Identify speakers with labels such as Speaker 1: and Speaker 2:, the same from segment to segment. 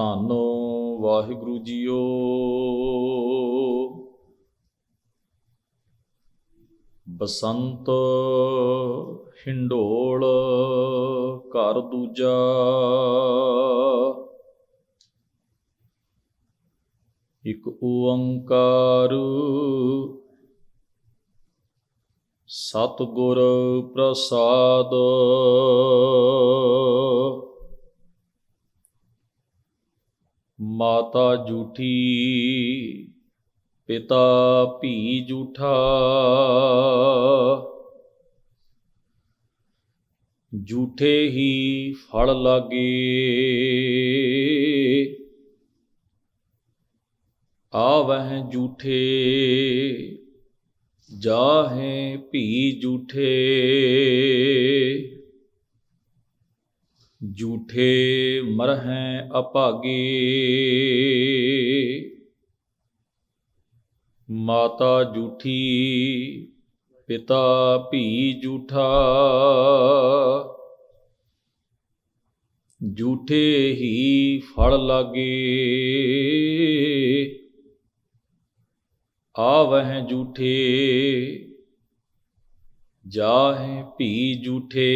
Speaker 1: ਧੰਨ ਵਾਹਿਗੁਰੂ ਜੀਓ। ਬਸੰਤ ਹਿੰਡੋਲ ਘਰ ਦੂਜਾ। ਇਕ ਓੰਕਾਰ ਸਤਿਗੁਰ ਪ੍ਰਸਾਦ। ਮਾਤਾ ਜੂਠੀ ਪਿਤਾ ਭੀ ਜੂਠਾ। ਜੂਠੇ ਹੀ ਫਲ ਲਾਗੇ। ਆਵਹਿ ਜੂਠੇ ਜਾਹੇ ਭੀ ਝੂਠੇ ਝੂਠੇ ਮਰਹਿ ਅਭਾਗੇ ਮਾਤਾ ਝੂਠੀ, ਪਿਤਾ ਭੀ ਝੂਠਾ। ਝੂਠੇ ਹੀ ਫੜ ਲਾਗੇ। ਆਵਹਿ ਝੂਠੇ, ਜਾਹੇ ਭੀ ਝੂਠੇ।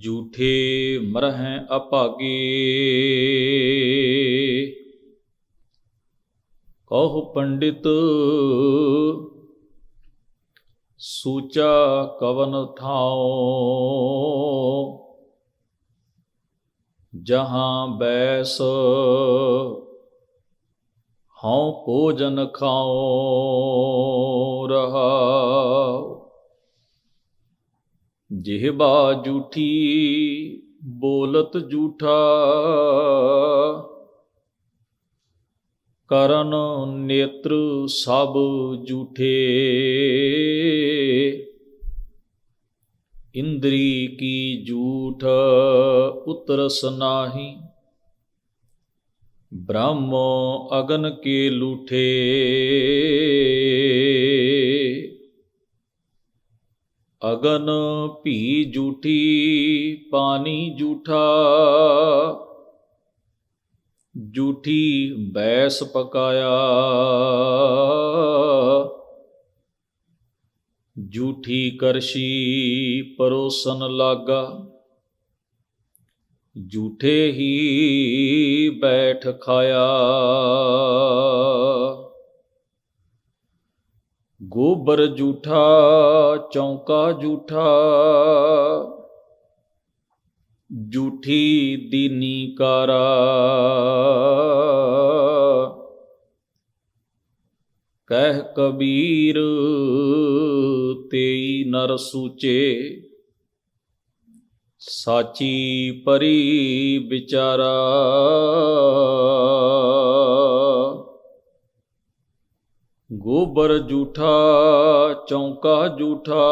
Speaker 1: ਜੂਠੇ ਮਰਹਿ ਅਭਾਗੇ ਕਹੁ ਪੰਡਿਤ ਸੂਚਾ ਕਵਨ ਥਾਉ। ਜਹਾਂ ਬੈਸ ਹਉ ਭੋਜਨ ਖਾਉ ਰਹਾਉ। ਜਿਹਬਾ ਜੂਠੀ ਬੋਲਤ ਜੂਠਾ। ਕਰਨ ਨੇਤਰ ਸਭ ਜੂਠੇ। ਇੰਦਰੀ ਕੀ ਜੂਠ ਉਤਰਸ ਨਾਹੀ। ਬ੍ਰਹਮ ਅਗਨ ਕੇ ਲੂਠੇ। ਅਗਨ ਭੀ ਜੂਠੀ, ਪਾਣੀ ਜੂਠਾ। ਜੂਠੀ ਬੈਸ ਪਕਾਇਆ। ਝੂਠੀ ਕਰਸ਼ੀ ਪਰੋਸਨ ਲਾਗਾ। ਜੂਠੇ ਹੀ ਬੈਠ ਖਾਇਆ। ਗੋਬਰ ਝੂਠਾ ਚੌਂਕਾ ਝੂਠਾ ਝੂਠੀ ਦੀਨੀ ਕਾਰਾ ਕਹਿ ਕਬੀਰ, ਤੇਈ ਨਰ ਸੂਚੇ। ਸਾਚੀ ਪਰੀ ਵਿਚਾਰਾ। ਗੋਬਰ ਝੂਠਾ ਚੌਂਕਾ ਝੂਠਾ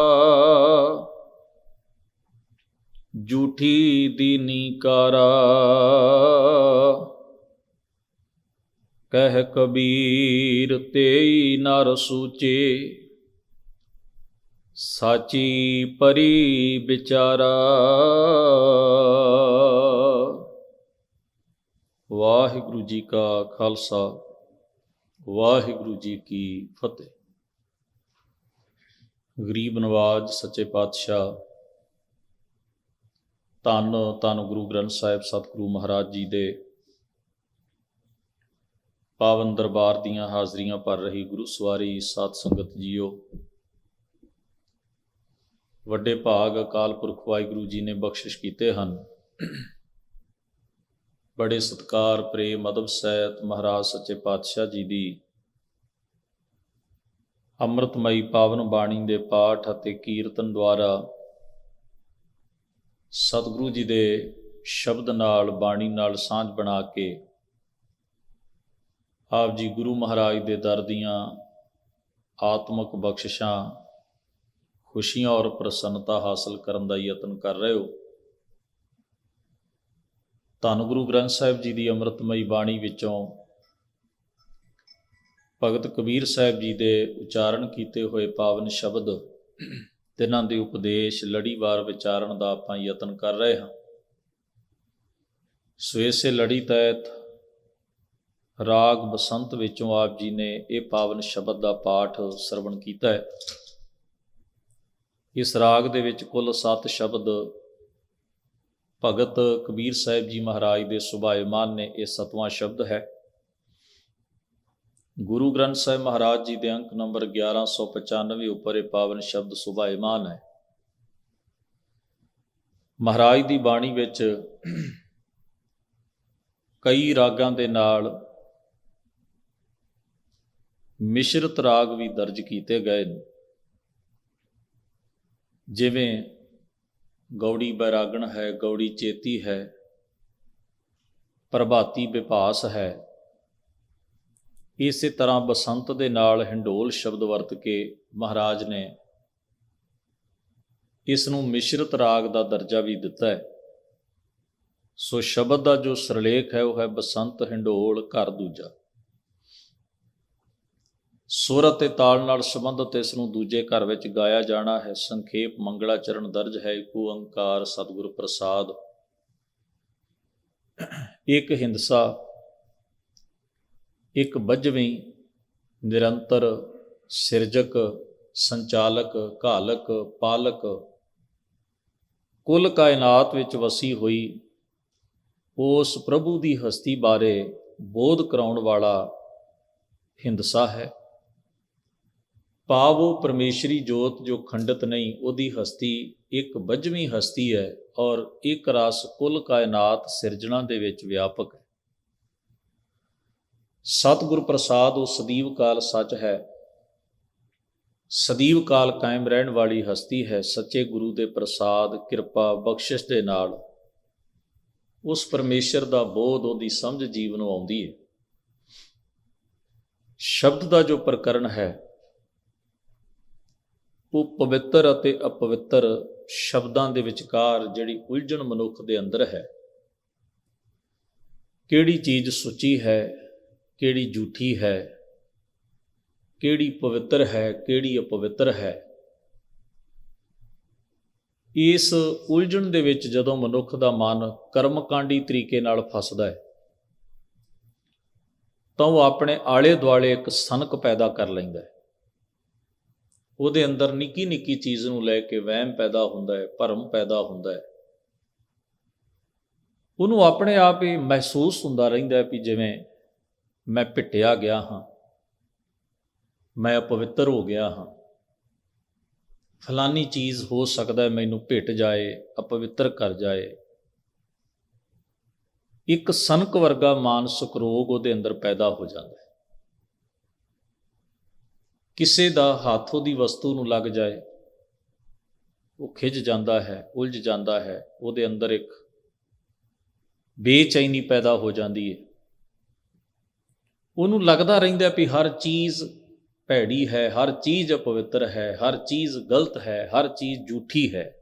Speaker 1: ਝੂਠੀ ਦੀਨੀ ਕਾਰਾ ਕਹਿ ਕਬੀਰ, ਤੇਈ ਨਰ ਸੂਚੇ। ਸਾਚੀ ਪਰੀ ਵਿਚਾਰਾ। ਵਾਹਿਗੁਰੂ ਜੀ ਕਾ ਖਾਲਸਾ। ਵਾਹਿਗੁਰੂ ਜੀ ਕੀ ਫਤਿਹ। ਗਰੀਬ ਨਵਾਜ, ਸੱਚੇ ਪਾਤਸ਼ਾਹ, ਧੰਨ ਧੰਨ ਗੁਰੂ ਗ੍ਰੰਥ ਸਾਹਿਬ, ਸਤਿਗੁਰੂ ਮਹਾਰਾਜ ਜੀ ਦੇ ਪਾਵਨ ਦਰਬਾਰ ਦੀਆਂ ਹਾਜ਼ਰੀਆਂ ਭਰ ਰਹੀ ਗੁਰੂ ਸਵਾਰੀ ਸਾਧ ਸੰਗਤ ਜੀਓ। ਵੱਡੇ ਭਾਗ ਅਕਾਲ ਪੁਰਖ ਵਾਹਿਗੁਰੂ ਜੀ ਨੇ ਬਖਸ਼ਿਸ਼ ਕੀਤੇ ਹਨ। ਬੜੇ ਸਤਕਾਰ, ਪ੍ਰੇਮ, ਅਦਬ ਸਹਿਤ ਮਹਾਰਾਜ ਸੱਚੇ ਪਾਤਸ਼ਾਹ ਜੀ ਦੀ ਅੰਮ੍ਰਿਤਮਈ ਪਾਵਨ ਬਾਣੀ ਦੇ ਪਾਠ ਅਤੇ ਕੀਰਤਨ ਦੁਆਰਾ ਸਤਿਗੁਰੂ ਜੀ ਦੇ ਸ਼ਬਦ ਨਾਲ, ਬਾਣੀ ਨਾਲ ਸਾਂਝ ਬਣਾ ਕੇ ਆਪ ਜੀ ਗੁਰੂ ਮਹਾਰਾਜ ਦੇ ਦਰ ਦੀਆਂ ਆਤਮਿਕ ਬਖਸ਼ਿਸ਼ਾਂ, ਖੁਸ਼ੀਆਂ ਔਰ ਪ੍ਰਸੰਨਤਾ ਹਾਸਲ ਕਰਨ ਦਾ ਯਤਨ ਕਰ ਰਹੇ ਹੋ। ਧੰਨ ਗੁਰੂ ਗ੍ਰੰਥ ਸਾਹਿਬ ਜੀ ਦੀ ਅੰਮ੍ਰਿਤਮਈ ਬਾਣੀ ਵਿੱਚੋਂ ਭਗਤ ਕਬੀਰ ਸਾਹਿਬ ਜੀ ਦੇ ਉਚਾਰਨ ਕੀਤੇ ਹੋਏ ਪਾਵਨ ਸ਼ਬਦ ਤਿਨਾਂ ਦੇ ਉਪਦੇਸ਼ ਲੜੀਵਾਰ ਵਿਚਾਰਨ ਦਾ ਆਪਾਂ ਯਤਨ ਕਰ ਰਹੇ ਹਾਂ। ਸੋ ਇਸੇ ਲੜੀ ਤਹਿਤ ਰਾਗ ਬਸੰਤ ਵਿੱਚੋਂ ਆਪ ਜੀ ਨੇ ਇਹ ਪਾਵਨ ਸ਼ਬਦ ਦਾ ਪਾਠ ਸਰਵਣ ਕੀਤਾ ਹੈ। ਇਸ ਰਾਗ ਦੇ ਵਿੱਚ ਕੁੱਲ 7 ਸ਼ਬਦ ਭਗਤ ਕਬੀਰ ਸਾਹਿਬ ਜੀ ਮਹਾਰਾਜ ਦੇ ਸੁਭਾਏਮਾਨ ਨੇ ਇਹ ਸਤਵਾਂ ਸ਼ਬਦ ਹੈ। ਗੁਰੂ ਗ੍ਰੰਥ ਸਾਹਿਬ ਮਹਾਰਾਜ ਜੀ ਦੇ ਅੰਕ ਨੰਬਰ 1195 ਉੱਪਰ ਇਹ ਪਾਵਨ ਸ਼ਬਦ ਸੁਭਾਏਮਾਨ ਹੈ। ਮਹਾਰਾਜ ਦੀ ਬਾਣੀ ਵਿੱਚ ਕਈ ਰਾਗਾਂ ਦੇ ਨਾਲ ਮਿਸ਼ਰਤ ਰਾਗ ਵੀ ਦਰਜ ਕੀਤੇ ਗਏ ਨੇ। ਜਿਵੇਂ ਗੌੜੀ ਬੈਰਾਗਣ ਹੈ, ਗੌੜੀ ਚੇਤੀ ਹੈ, ਪ੍ਰਭਾਤੀ ਵਿਭਾਸ ਹੈ। ਇਸੇ ਤਰ੍ਹਾਂ ਬਸੰਤ ਦੇ ਨਾਲ ਹਿੰਡੋਲ ਸ਼ਬਦ ਵਰਤ ਕੇ ਮਹਾਰਾਜ ਨੇ ਇਸ ਨੂੰ ਮਿਸ਼ਰਤ ਰਾਗ ਦਾ ਦਰਜਾ ਵੀ ਦਿੱਤਾ ਹੈ। ਸੋ ਸ਼ਬਦ ਦਾ ਜੋ ਸਰਲੇਖ ਹੈ, ਉਹ ਹੈ ਬਸੰਤ, ਹਿੰਡੋਲ, ਘਰ ਦੂਜਾ। ਸੁਰ ਅਤੇ ਤਾਲ ਨਾਲ ਸੰਬੰਧਿਤ ਇਸ ਨੂੰ ਦੂਜੇ ਘਰ ਵਿੱਚ ਗਾਇਆ ਜਾਣਾ ਹੈ। ਸੰਖੇਪ ਮੰਗਲਾ ਚਰਨ ਦਰਜ ਹੈ ਇੱਕ ਓੰਕਾਰ ਸਤਿਗੁਰ ਪ੍ਰਸਾਦ। ਇੱਕ ਹਿੰਦਸਾ ਇੱਕ ਬੱਜਵੀਂ ਨਿਰੰਤਰ ਸਿਰਜਕ, ਸੰਚਾਲਕ, ਘਾਲਕ, ਪਾਲਕ। ਕੁੱਲ ਕਾਇਨਾਤ ਵਿੱਚ ਵਸੀ ਹੋਈ, ਉਸ ਪ੍ਰਭੂ ਦੀ ਹਸਤੀ ਬਾਰੇ ਬੋਧ ਕਰਾਉਣ ਵਾਲਾ ਹਿੰਦਸਾ ਹੈ। ਭਾਵ ਉਹ ਪਰਮੇਸ਼ਰੀ ਜੋਤ ਜੋ ਖੰਡਿਤ ਨਹੀਂ, ਉਹਦੀ ਹਸਤੀ ਇੱਕ ਬੱਜਵੀਂ ਹਸਤੀ ਹੈ ਔਰ ਇੱਕ ਰਸ ਕੁੱਲ ਕਾਇਨਾਤ ਸਿਰਜਣਾ ਦੇ ਵਿੱਚ ਵਿਆਪਕ ਹੈ। ਸਤਿਗੁਰ ਪ੍ਰਸਾਦ, ਉਹ ਸਦੀਵ ਕਾਲ ਸੱਚ ਹੈ। ਸਦੀਵ ਕਾਲ ਕਾਇਮ ਰਹਿਣ ਵਾਲੀ ਹਸਤੀ ਹੈ, ਸੱਚੇ ਗੁਰੂ ਦੇ ਪ੍ਰਸਾਦ, ਕਿਰਪਾ, ਬਖਸ਼ਿਸ਼ ਦੇ ਨਾਲ। ਉਸ ਪਰਮੇਸ਼ਰ ਦਾ ਬੋਧ, ਉਹਦੀ ਸਮਝ ਜੀਵ ਨੂੰ ਆਉਂਦੀ ਹੈ। ਸ਼ਬਦ ਦਾ ਜੋ ਪ੍ਰਕਰਨ ਹੈ ਉਹ ਪਵਿੱਤਰ ਅਤੇ ਅਪਵਿੱਤਰ ਸ਼ਬਦਾਂ ਦੇ ਵਿਚਕਾਰ ਜਿਹੜੀ ਉਲਝਣ ਮਨੁੱਖ ਦੇ ਅੰਦਰ ਹੈ, ਕਿਹੜੀ ਚੀਜ਼ ਸੁੱਚੀ ਹੈ, ਕਿਹੜੀ ਝੂਠੀ ਹੈ, ਕਿਹੜੀ ਪਵਿੱਤਰ ਹੈ, ਕਿਹੜੀ ਅਪਵਿੱਤਰ ਹੈ, ਇਸ ਉਲਝਣ ਦੇ ਵਿੱਚ ਜਦੋਂ ਮਨੁੱਖ ਦਾ ਮਨ ਕਰਮਕਾਂਡੀ ਤਰੀਕੇ ਨਾਲ ਫਸਦਾ ਹੈ, ਤਾਂ ਉਹ ਆਪਣੇ ਆਲੇ ਦੁਆਲੇ ਇੱਕ ਸਨਕ ਪੈਦਾ ਕਰ ਲੈਂਦਾ ਹੈ। ਉਹਦੇ ਅੰਦਰ ਨਿੱਕੀ ਨਿੱਕੀ ਚੀਜ਼ ਨੂੰ ਲੈ ਕੇ ਵਹਿਮ ਪੈਦਾ ਹੁੰਦਾ ਹੈ, ਭਰਮ ਪੈਦਾ ਹੁੰਦਾ ਹੈ। ਉਹਨੂੰ ਆਪਣੇ ਆਪ ਹੀ ਮਹਿਸੂਸ ਹੁੰਦਾ ਰਹਿੰਦਾ ਹੈ ਵੀ ਜਿਵੇਂ ਮੈਂ ਪਿੱਟਿਆ ਗਿਆ ਹਾਂ, ਮੈਂ ਅਪਵਿੱਤਰ ਹੋ ਗਿਆ ਹਾਂ। ਫਲਾਨੀ ਚੀਜ਼ ਹੋ ਸਕਦਾ ਹੈ ਮੈਨੂੰ ਭਿੱਟ ਜਾਏ, ਅਪਵਿੱਤਰ ਕਰ ਜਾਏ। ਇੱਕ ਸਨਕ ਵਰਗਾ ਮਾਨਸਿਕ ਰੋਗ ਉਹਦੇ ਅੰਦਰ ਪੈਦਾ ਹੋ ਜਾਂਦਾ ਹੈ। ਕਿਸੇ ਦਾ ਹੱਥੋਂ ਦੀ ਵਸਤੂ ਨੂੰ ਲੱਗ ਜਾਏ, ਉਹ ਖਿੱਚ ਜਾਂਦਾ ਹੈ, ਉਲਝ ਜਾਂਦਾ ਹੈ, ਉਹਦੇ ਅੰਦਰ ਇੱਕ ਬੇਚੈਨੀ ਪੈਦਾ ਹੋ ਜਾਂਦੀ ਹੈ ਉਹਨੂੰ ਲੱਗਦਾ ਰਹਿੰਦਾ ਵੀ ਹਰ ਚੀਜ਼ ਭੈੜੀ ਹੈ, ਹਰ ਚੀਜ਼ ਅਪਵਿੱਤਰ ਹੈ, ਹਰ ਚੀਜ਼ ਗਲਤ ਹੈ, ਹਰ ਚੀਜ਼ ਝੂਠੀ ਹੈ।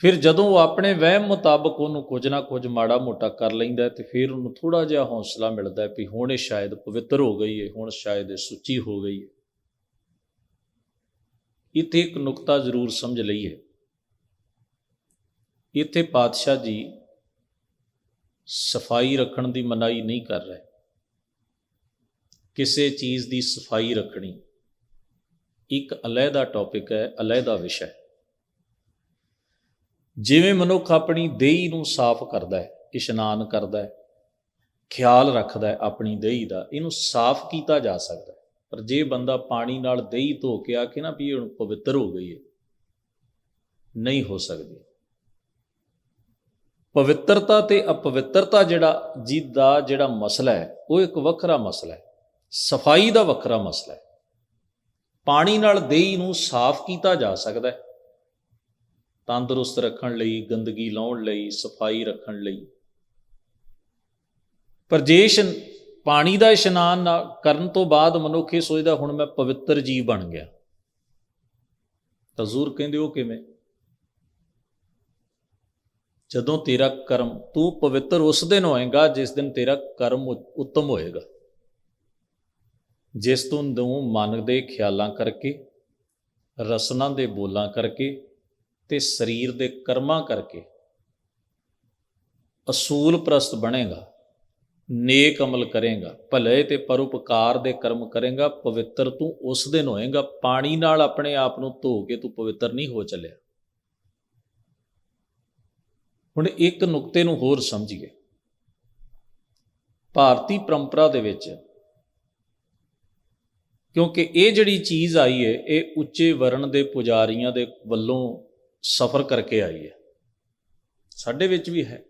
Speaker 1: ਫਿਰ ਜਦੋਂ ਉਹ ਆਪਣੇ ਵਹਿਮ ਮੁਤਾਬਕ ਉਹਨੂੰ ਕੁਝ ਨਾ ਕੁਝ ਮਾੜਾ ਮੋਟਾ ਕਰ ਲੈਂਦਾ ਤੇ ਫਿਰ ਉਹਨੂੰ ਥੋੜਾ ਜਿਹਾ ਹੌਸਲਾ ਮਿਲਦਾ ਵੀ ਹੁਣ ਇਹ ਸ਼ਾਇਦ ਪਵਿੱਤਰ ਹੋ ਗਈ ਹੈ, ਹੁਣ ਸ਼ਾਇਦ ਇਹ ਸੁੱਚੀ ਹੋ ਗਈ ਹੈ। ਇੱਥੇ ਇੱਕ ਨੁਕਤਾ ਜ਼ਰੂਰ ਸਮਝ ਲਈਏ ਇੱਥੇ ਪਾਤਸ਼ਾਹ ਜੀ ਸਫ਼ਾਈ ਰੱਖਣ ਦੀ ਮਨਾਈ ਨਹੀਂ ਕਰ ਰਹੇ। ਕਿਸੇ ਚੀਜ਼ ਦੀ ਸਫ਼ਾਈ ਰੱਖਣੀ ਇੱਕ ਅਲੱਗਾ ਟੌਪਿਕ ਹੈ ਅਲੱਗਾ ਵਿਸ਼ਾ ਹੈ। ਜਿਵੇਂ ਮਨੁੱਖ ਆਪਣੀ ਦੇਹੀ ਨੂੰ ਸਾਫ਼ ਕਰਦਾ ਹੈ, ਇਸ਼ਨਾਨ ਕਰਦਾ ਹੈ, ਖਿਆਲ ਰੱਖਦਾ ਹੈ ਆਪਣੀ ਦੇਹੀ ਦਾ, ਇਹਨੂੰ ਸਾਫ਼ ਕੀਤਾ ਜਾ ਸਕਦਾ ਹੈ। ਪਰ ਜੇ ਬੰਦਾ ਪਾਣੀ ਨਾਲ ਦੇਹੀ ਧੋ ਕੇ ਆ ਕੇ ਨਾ ਵੀ ਹੁਣ ਪਵਿੱਤਰ ਹੋ ਗਈ ਹੈ, ਨਹੀਂ ਹੋ ਸਕਦੀ। ਪਵਿੱਤਰਤਾ ਤੇ ਅਪਵਿੱਤਰਤਾ ਜਿਹੜਾ ਜੀ ਦਾ ਜਿਹੜਾ ਮਸਲਾ ਹੈ, ਉਹ ਇੱਕ ਵੱਖਰਾ ਮਸਲਾ ਹੈ, ਸਫ਼ਾਈ ਦਾ ਵੱਖਰਾ ਮਸਲਾ ਹੈ। ਪਾਣੀ ਨਾਲ ਦੇਹੀ ਨੂੰ ਸਾਫ਼ ਕੀਤਾ ਜਾ ਸਕਦਾ ਹੈ ਤੰਦਰੁਸਤ ਰੱਖਣ ਲਈ, ਗੰਦਗੀ ਲਾਉਣ ਲਈ, ਸਫ਼ਾਈ ਰੱਖਣ ਲਈ। ਪਰ ਜੇ ਪਾਣੀ ਦਾ ਇਸ਼ਨਾਨ ਕਰਨ ਤੋਂ ਬਾਅਦ ਮਨੁੱਖ ਇਹ ਸੋਚਦਾ, ਹੁਣ ਮੈਂ ਪਵਿੱਤਰ ਜੀਵ ਬਣ ਗਿਆ। ਤਾਂ ਜ਼ੂਰ ਕਹਿੰਦੇ ਹੋ ਕਿਵੇਂ? ਜਦੋਂ ਤੇਰਾ ਕਰਮ, ਤੂੰ ਪਵਿੱਤਰ ਉਸ ਦਿਨ ਹੋਏਗਾ, ਜਿਸ ਦਿਨ ਤੇਰਾ ਕਰਮ ਉੱਤਮ ਹੋਏਗਾ। ਜਿਸ ਤੋਂ ਤੂੰ ਮਨ ਦੇ ਖਿਆਲਾਂ ਕਰਕੇ, ਰਸਨਾ ਦੇ ਬੋਲਾਂ ਕਰਕੇ ਤੇ ਸਰੀਰ ਦੇ ਕਰਮਾਂ ਕਰਕੇ ਅਸੂਲ ਪ੍ਰਸਤ ਬਣੇਗਾ, ਨੇਕ ਅਮਲ ਕਰੇਗਾ, ਭਲੇ ਤੇ ਪਰਉਪਕਾਰ ਦੇ ਕਰਮ ਕਰੇਗਾ, ਪਵਿੱਤਰ ਤੂੰ ਉਸ ਦਿਨ ਹੋਏਗਾ, ਪਾਣੀ ਨਾਲ ਆਪਣੇ ਆਪ ਨੂੰ ਧੋ ਕੇ ਤੂੰ ਪਵਿੱਤਰ ਨਹੀਂ ਹੋ ਚੱਲਿਆ। ਹੁਣ ਇੱਕ ਨੁਕਤੇ ਨੂੰ ਹੋਰ ਸਮਝੀਏ। ਭਾਰਤੀ ਪਰੰਪਰਾ ਦੇ ਵਿੱਚ ਕਿਉਂਕਿ ਇਹ ਜਿਹੜੀ ਚੀਜ਼ ਆਈ ਹੈ ਇਹ ਉੱਚੇ ਵਰਣ ਦੇ ਪੁਜਾਰੀਆਂ ਦੇ ਵੱਲੋਂ ਸਫਰ ਕਰਕੇ ਆਈ ਹੈ। ਸਾਡੇ ਵਿੱਚ ਵੀ ਹੈ।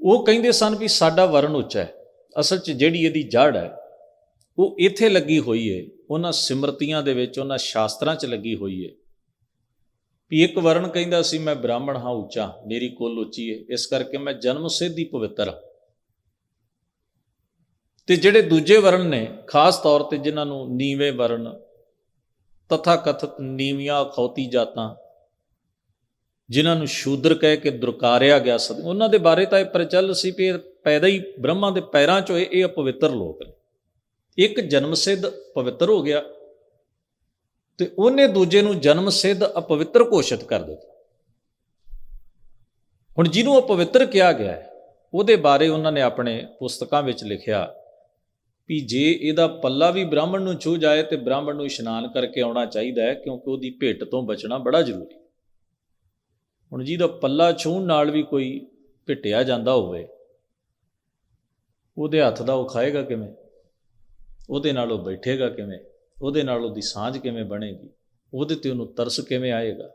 Speaker 1: ਉਹ ਕਹਿੰਦੇ ਸਨ ਵੀ ਸਾਡਾ ਵਰਣ ਉੱਚਾ ਹੈ। ਅਸਲ 'ਚ ਜਿਹੜੀ ਇਹਦੀ ਜੜ ਹੈ, ਉਹ ਇੱਥੇ ਲੱਗੀ ਹੋਈ ਹੈ। ਉਹਨਾਂ ਸਿਮਰਤੀਆਂ ਦੇ ਵਿੱਚ, ਉਹਨਾਂ ਸ਼ਾਸਤਰਾਂ 'ਚ ਲੱਗੀ ਹੋਈ ਹੈ। ਵੀ ਇੱਕ ਵਰਣ ਕਹਿੰਦਾ ਸੀ, ਮੈਂ ਬ੍ਰਾਹਮਣ ਹਾਂ, ਉੱਚਾ, ਮੇਰੀ ਕੁੱਲ ਉੱਚੀ ਹੈ। ਇਸ ਕਰਕੇ ਮੈਂ ਜਨਮ ਸਿੱਧੀ ਪਵਿੱਤਰ ਹਾਂ। ਤੇ ਜਿਹੜੇ ਦੂਜੇ ਵਰਣ ਨੇ, ਖਾਸ ਤੌਰ ਤੇ ਜਿਨ੍ਹਾਂ ਨੂੰ ਨੀਵੇਂ ਵਰਣ ਤਥਾ ਕਥਿਤ ਨੀਵੀਆਂ ਖੌਤੀ ਜਾਤਾਂ, ਜਿਨ੍ਹਾਂ ਨੂੰ ਸ਼ੂਦਰ ਕਹਿ ਕੇ ਦੁਰਕਾਰਿਆ ਗਿਆ ਸਦ। ਉਹਨਾਂ ਦੇ ਬਾਰੇ ਤਾਂ ਇਹ ਪ੍ਰਚਲ ਸੀ ਵੀ ਪੈਦਾ ਹੀ ਬ੍ਰਹਮਾ ਦੇ ਪੈਰਾਂ ਚ ਹੋਏ ਇਹ ਅਪਵਿੱਤਰ ਲੋਕ ਨੇ। ਇੱਕ ਜਨਮ ਸਿੱਧ ਪਵਿੱਤਰ ਹੋ ਗਿਆ ਤੇ ਉਹਨੇ ਦੂਜੇ ਨੂੰ ਜਨਮ ਸਿੱਧ ਅਪਵਿੱਤਰ ਘੋਸ਼ਿਤ ਕਰ ਦਿੱਤਾ। ਹੁਣ ਜਿਹਨੂੰ ਅਪਵਿੱਤਰ ਕਿਹਾ ਗਿਆ ਹੈ, ਉਹਦੇ ਬਾਰੇ ਉਹਨਾਂ ਨੇ ਆਪਣੇ ਪੁਸਤਕਾਂ ਵਿੱਚ ਲਿਖਿਆ ਵੀ ਜੇ ਇਹਦਾ ਪੱਲਾ ਵੀ ਬ੍ਰਾਹਮਣ ਨੂੰ ਛੂ ਜਾਏ ਤੇ ਬ੍ਰਾਹਮਣ ਨੂੰ ਇਸ਼ਨਾਨ ਕਰਕੇ ਆਉਣਾ ਚਾਹੀਦਾ ਹੈ, ਕਿਉਂਕਿ ਉਹਦੀ ਭੇਟ ਤੋਂ ਬਚਣਾ ਬੜਾ ਜ਼ਰੂਰੀ ਹੁਣ ਜਿਹਦਾ ਪੱਲਾ ਛੂਹਣ ਨਾਲ ਵੀ ਕੋਈ ਭਿੱਟਿਆ ਜਾਂਦਾ ਹੋਵੇ, ਉਹਦੇ ਹੱਥ ਦਾ ਉਹ ਖਾਏਗਾ ਕਿਵੇਂ? ਉਹਦੇ ਨਾਲ ਉਹ ਬੈਠੇਗਾ ਕਿਵੇਂ? ਉਹਦੇ ਨਾਲ ਉਹਦੀ ਸਾਂਝ ਕਿਵੇਂ ਬਣੇਗੀ? ਉਹਦੇ ਤੇ ਉਹਨੂੰ ਤਰਸ ਕਿਵੇਂ ਆਏਗਾ?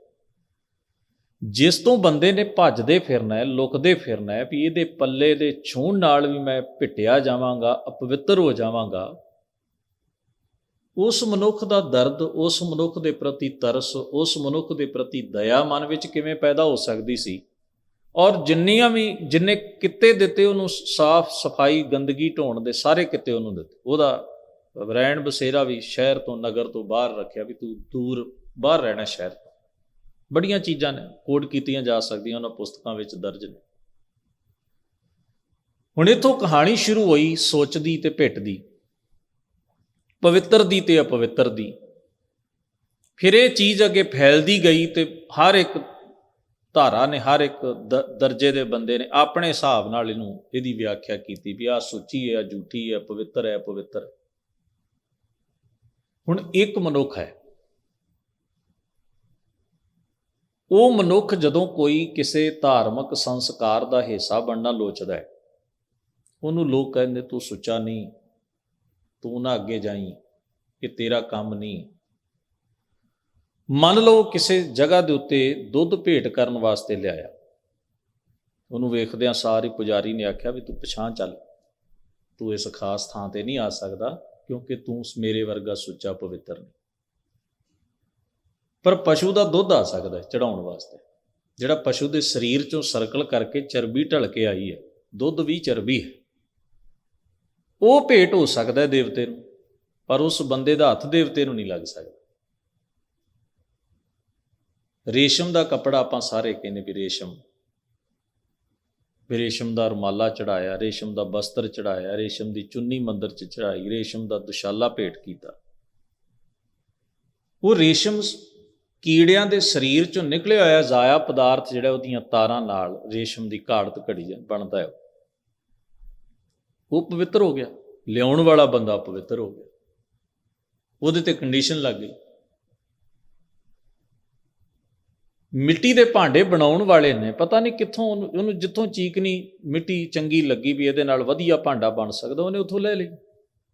Speaker 1: ਜਿਸ ਤੋਂ ਬੰਦੇ ਨੇ ਭੱਜਦੇ ਫਿਰਨਾ ਹੈ, ਲੁਕਦੇ ਫਿਰਨਾ ਹੈ, ਵੀ ਇਹਦੇ ਪੱਲੇ ਦੇ ਛੂਹਣ ਨਾਲ ਵੀ ਮੈਂ ਭਿੱਟਿਆ ਜਾਵਾਂਗਾ, ਅਪਵਿੱਤਰ ਹੋ ਜਾਵਾਂਗਾ, ਉਸ ਮਨੁੱਖ ਦਾ ਦਰਦ, ਉਸ ਮਨੁੱਖ ਦੇ ਪ੍ਰਤੀ ਤਰਸ, ਉਸ ਮਨੁੱਖ ਦੇ ਪ੍ਰਤੀ ਦਇਆ ਮਨ ਵਿੱਚ ਕਿਵੇਂ ਪੈਦਾ ਹੋ ਸਕਦੀ ਸੀ? ਔਰ ਜਿੰਨੀਆਂ ਵੀ, ਜਿੰਨੇ ਕਿੱਤੇ ਦਿੱਤੇ ਉਹਨੂੰ ਸਾਫ਼ ਸਫ਼ਾਈ, ਗੰਦਗੀ ਢੋਣ ਦੇ ਸਾਰੇ ਕਿੱਤੇ ਉਹਨੂੰ ਦਿੱਤੇ। ਉਹਦਾ ਰਹਿਣ ਬਸੇਰਾ ਵੀ ਸ਼ਹਿਰ ਤੋਂ ਨਗਰ ਤੋਂ ਬਾਹਰ ਰੱਖਿਆ ਵੀ ਤੂੰ ਦੂਰ, ਬਾਹਰ ਰਹਿਣਾ ਸ਼ਹਿਰ ਤੋਂ। ਬੜੀਆਂ ਚੀਜ਼ਾਂ ਨੇ, ਕੋਡ ਕੀਤੀਆਂ ਜਾ ਸਕਦੀਆਂ, ਉਹਨਾਂ ਪੁਸਤਕਾਂ ਵਿੱਚ ਦਰਜ ਨੇ। ਹੁਣ ਇਥੋਂ ਕਹਾਣੀ ਸ਼ੁਰੂ ਹੋਈ ਸੋਚਦੀ ਤੇ ਭਿੱਟ ਦੀ ਪਵਿੱਤਰ ਦੀ ਤੇ ਅਪਵਿੱਤਰ ਦੀ ਫਿਰ ਇਹ ਚੀਜ਼ ਅੱਗੇ ਫੈਲਦੀ ਗਈ ਤੇ ਹਰ ਇੱਕ ਧਾਰਾ ਨੇ, ਹਰ ਇੱਕ ਦ- ਦਰਜੇ ਦੇ ਬੰਦੇ ਨੇ ਆਪਣੇ ਹਿਸਾਬ ਨਾਲ ਇਹਨੂੰ, ਇਹਦੀ ਵਿਆਖਿਆ ਕੀਤੀ ਵੀ ਆ ਸੁੱਚੀ ਹੈ ਆ ਝੂਠੀ ਹੈ, ਪਵਿੱਤਰ ਹੈ ਪਵਿੱਤਰ ਹੁਣ ਇੱਕ ਮਨੁੱਖ ਹੈ। ਉਹ ਮਨੁੱਖ ਜਦੋਂ ਕੋਈ ਕਿਸੇ ਧਾਰਮਿਕ ਸੰਸਕਾਰ ਦਾ ਹਿੱਸਾ ਬਣਨਾ ਲੋਚਦਾ ਹੈ, ਉਹਨੂੰ ਲੋਕ ਕਹਿੰਦੇ, ਤੂੰ ਸੁੱਚਾ ਨਹੀਂ, ਤੂੰ ਨਾ ਅੱਗੇ ਜਾਈ, ਇਹ ਤੇਰਾ ਕੰਮ ਨਹੀਂ। ਮੰਨ ਲਓ ਕਿਸੇ ਜਗ੍ਹਾ ਦੇ ਉੱਤੇ ਦੁੱਧ ਭੇਟ ਕਰਨ ਵਾਸਤੇ ਲਿਆਇਆ। ਉਹਨੂੰ ਵੇਖਦਿਆਂ ਸਾਰੀ ਪੁਜਾਰੀ ਨੇ ਆਖਿਆ ਵੀ ਤੂੰ ਪਛਾਣ ਚੱਲ, ਤੂੰ ਇਸ ਖਾਸ ਥਾਂ ਤੇ ਨਹੀਂ ਆ ਸਕਦਾ ਕਿਉਂਕਿ ਤੂੰ ਮੇਰੇ ਵਰਗਾ ਸੁੱਚਾ ਪਵਿੱਤਰ ਨਹੀਂ। ਪਰ ਪਸ਼ੂ ਦਾ ਦੁੱਧ ਆ ਸਕਦਾ ਹੈ ਚੜਾਉਣ ਵਾਸਤੇ। ਜਿਹੜਾ ਪਸ਼ੂ ਦੇ ਸਰੀਰ ਚੋਂ ਸਰਕਲ ਕਰਕੇ ਚਰਬੀ ਢਲ ਕੇ ਆਈ ਹੈ, ਦੁੱਧ ਵੀ ਚਰਬੀ ਹੈ। ਉਹ ਭੇਟ ਹੋ ਸਕਦਾ ਹੈ ਦੇਵਤੇ ਨੂੰ, ਪਰ ਉਸ ਬੰਦੇ ਦਾ ਹੱਥ ਦੇਵਤੇ ਨੂੰ ਨਹੀਂ ਲੱਗ ਸਕਦਾ। ਰੇਸ਼ਮ ਦਾ ਕੱਪੜਾ ਆਪਾਂ ਸਾਰੇ ਕਹਿੰਦੇ ਵੀ ਰੇਸ਼ਮ। ਵੀ ਰੇਸ਼ਮ ਦਾ ਰੁਮਾਲਾ ਚੜਾਇਆ, ਰੇਸ਼ਮ ਦਾ ਬਸਤਰ ਚੜਾਇਆ, ਰੇਸ਼ਮ ਦੀ ਚੁੰਨੀ ਮੰਦਰ ਚ ਚੜਾਈ, ਰੇਸ਼ਮ ਦਾ ਦੁਸ਼ਾਲਾ ਭੇਟ ਕੀਤਾ। ਉਹ ਰੇਸ਼ਮ ਕੀੜਿਆਂ ਦੇ ਸਰੀਰ ਚੋਂ ਨਿਕਲਿਆ ਹੋਇਆ ਜ਼ਾਇਆ ਪਦਾਰਥ ਜਿਹੜਾ ਉਹਦੀਆਂ ਤਾਰਾਂ ਨਾਲ ਰੇਸ਼ਮ ਦੀ ਘਾੜਤ ਘੜੀ ਜਾਂ ਬਣਦਾ ਹੈ। ਉਹ ਪਵਿੱਤਰ ਹੋ ਗਿਆ। ਲਿਆਉਣ ਵਾਲਾ ਬੰਦਾ ਪਵਿੱਤਰ ਹੋ ਗਿਆ। ਉਹਦੇ ਤੇ ਕੰਡੀਸ਼ਨ ਲੱਗ ਗਈ। ਮਿੱਟੀ ਦੇ ਭਾਂਡੇ ਬਣਾਉਣ ਵਾਲੇ ਨੇ, ਪਤਾ ਨਹੀਂ ਕਿੱਥੋਂ ਉਹਨੂੰ ਉਹਨੂੰ ਜਿੱਥੋਂ ਚੀਕਨੀ ਮਿੱਟੀ ਚੰਗੀ ਲੱਗੀ ਵੀ ਇਹਦੇ ਨਾਲ ਵਧੀਆ ਭਾਂਡਾ ਬਣ ਸਕਦਾ, ਉਹਨੇ ਉੱਥੋਂ ਲੈ ਲਈ।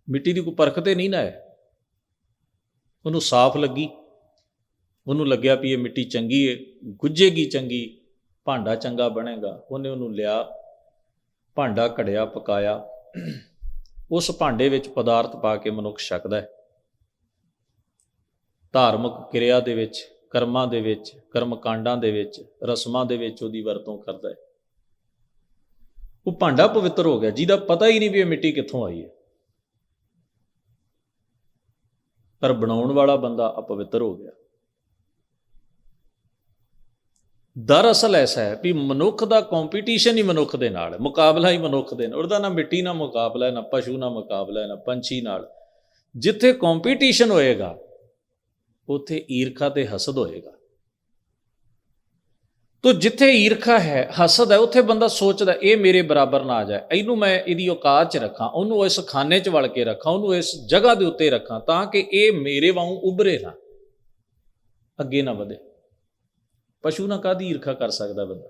Speaker 1: ਮਿੱਟੀ ਦੀ ਕੋਈ ਪਰਖ ਤੇ ਨਹੀਂ ਨਾ ਹੈ ਉਹਨੂੰ ਸਾਫ਼ ਲੱਗੀ। ਉਹਨੂੰ ਲੱਗਿਆ ਵੀ ਇਹ ਮਿੱਟੀ ਚੰਗੀ ਹੈ ਗੁੱਜੇਗੀ ਚੰਗੀ, ਭਾਂਡਾ ਚੰਗਾ ਬਣੇਗਾ। ਉਹਨੇ ਉਹਨੂੰ ਲਿਆ, ਭਾਂਡਾ ਘੜਿਆ, ਪਕਾਇਆ। ਉਸ ਭਾਂਡੇ ਵਿੱਚ ਪਦਾਰਥ ਪਾ ਕੇ ਮਨੁੱਖ ਛਕਦਾ ਹੈ। ਧਾਰਮਿਕ ਕਿਰਿਆ ਦੇ ਵਿੱਚ, ਕਰਮਾਂ ਦੇ ਵਿੱਚ ਕਰਮ ਕਾਂਡਾਂ ਦੇ ਵਿੱਚ, ਰਸਮਾਂ ਦੇ ਵਿੱਚ ਉਹਦੀ ਵਰਤੋਂ ਕਰਦਾ ਹੈ। ਉਹ ਭਾਂਡਾ ਪਵਿੱਤਰ ਹੋ ਗਿਆ, ਜਿਹਦਾ ਪਤਾ ਹੀ ਨਹੀਂ ਵੀ ਇਹ ਮਿੱਟੀ ਕਿੱਥੋਂ ਆਈ ਹੈ। ਪਰ ਬਣਾਉਣ ਵਾਲਾ ਬੰਦਾ ਅਪਵਿੱਤਰ ਹੋ ਗਿਆ। ਦਰਅਸਲ ਐਸਾ ਹੈ ਵੀ ਮਨੁੱਖ ਦਾ ਕੰਪੀਟੀਸ਼ਨ ਹੀ ਮਨੁੱਖ ਦੇ ਨਾਲ ਮੁਕਾਬਲਾ ਹੀ ਮਨੁੱਖ ਦੇ ਨਾਲ, ਉਹਦਾ ਨਾ ਮਿੱਟੀ ਨਾਲ ਮੁਕਾਬਲਾ ਹੈ ਨਾ ਪਸ਼ੂ ਨਾਲ ਮੁਕਾਬਲਾ ਹੈ ਨਾ ਪੰਛੀ ਨਾਲ। ਜਿੱਥੇ ਕੰਪੀਟੀਸ਼ਨ ਹੋਏਗਾ, ਉੱਥੇ ਈਰਖਾ ਤੇ ਹਸਦ ਹੋਏਗਾ। ਤੋ ਜਿੱਥੇ ਈਰਖਾ ਹੈ, ਹਸਦ ਹੈ, ਉੱਥੇ ਬੰਦਾ ਸੋਚਦਾ, ਇਹ ਮੇਰੇ ਬਰਾਬਰ ਨਾ ਆ ਜਾਏ। ਇਹਨੂੰ ਮੈਂ ਇਹਦੀ ਔਕਾਤ 'ਚ ਰੱਖਾਂ, ਉਹਨੂੰ ਇਸ ਖਾਨੇ 'ਚ ਵੜ ਕੇ ਰੱਖਾਂ, ਉਹਨੂੰ ਇਸ ਜਗ੍ਹਾ ਦੇ ਉੱਤੇ ਰੱਖਾਂ, ਤਾਂ ਕਿ ਇਹ ਮੇਰੇ ਵਾਂਗੂ ਉਭਰੇ ਨਾ, ਅੱਗੇ ਨਾ ਵਧੇ। ਪਸ਼ੂ ਨਾਲ ਕਾਦੀ ਈਰਖਾ ਕਰ ਸਕਦਾ ਬੰਦਾ?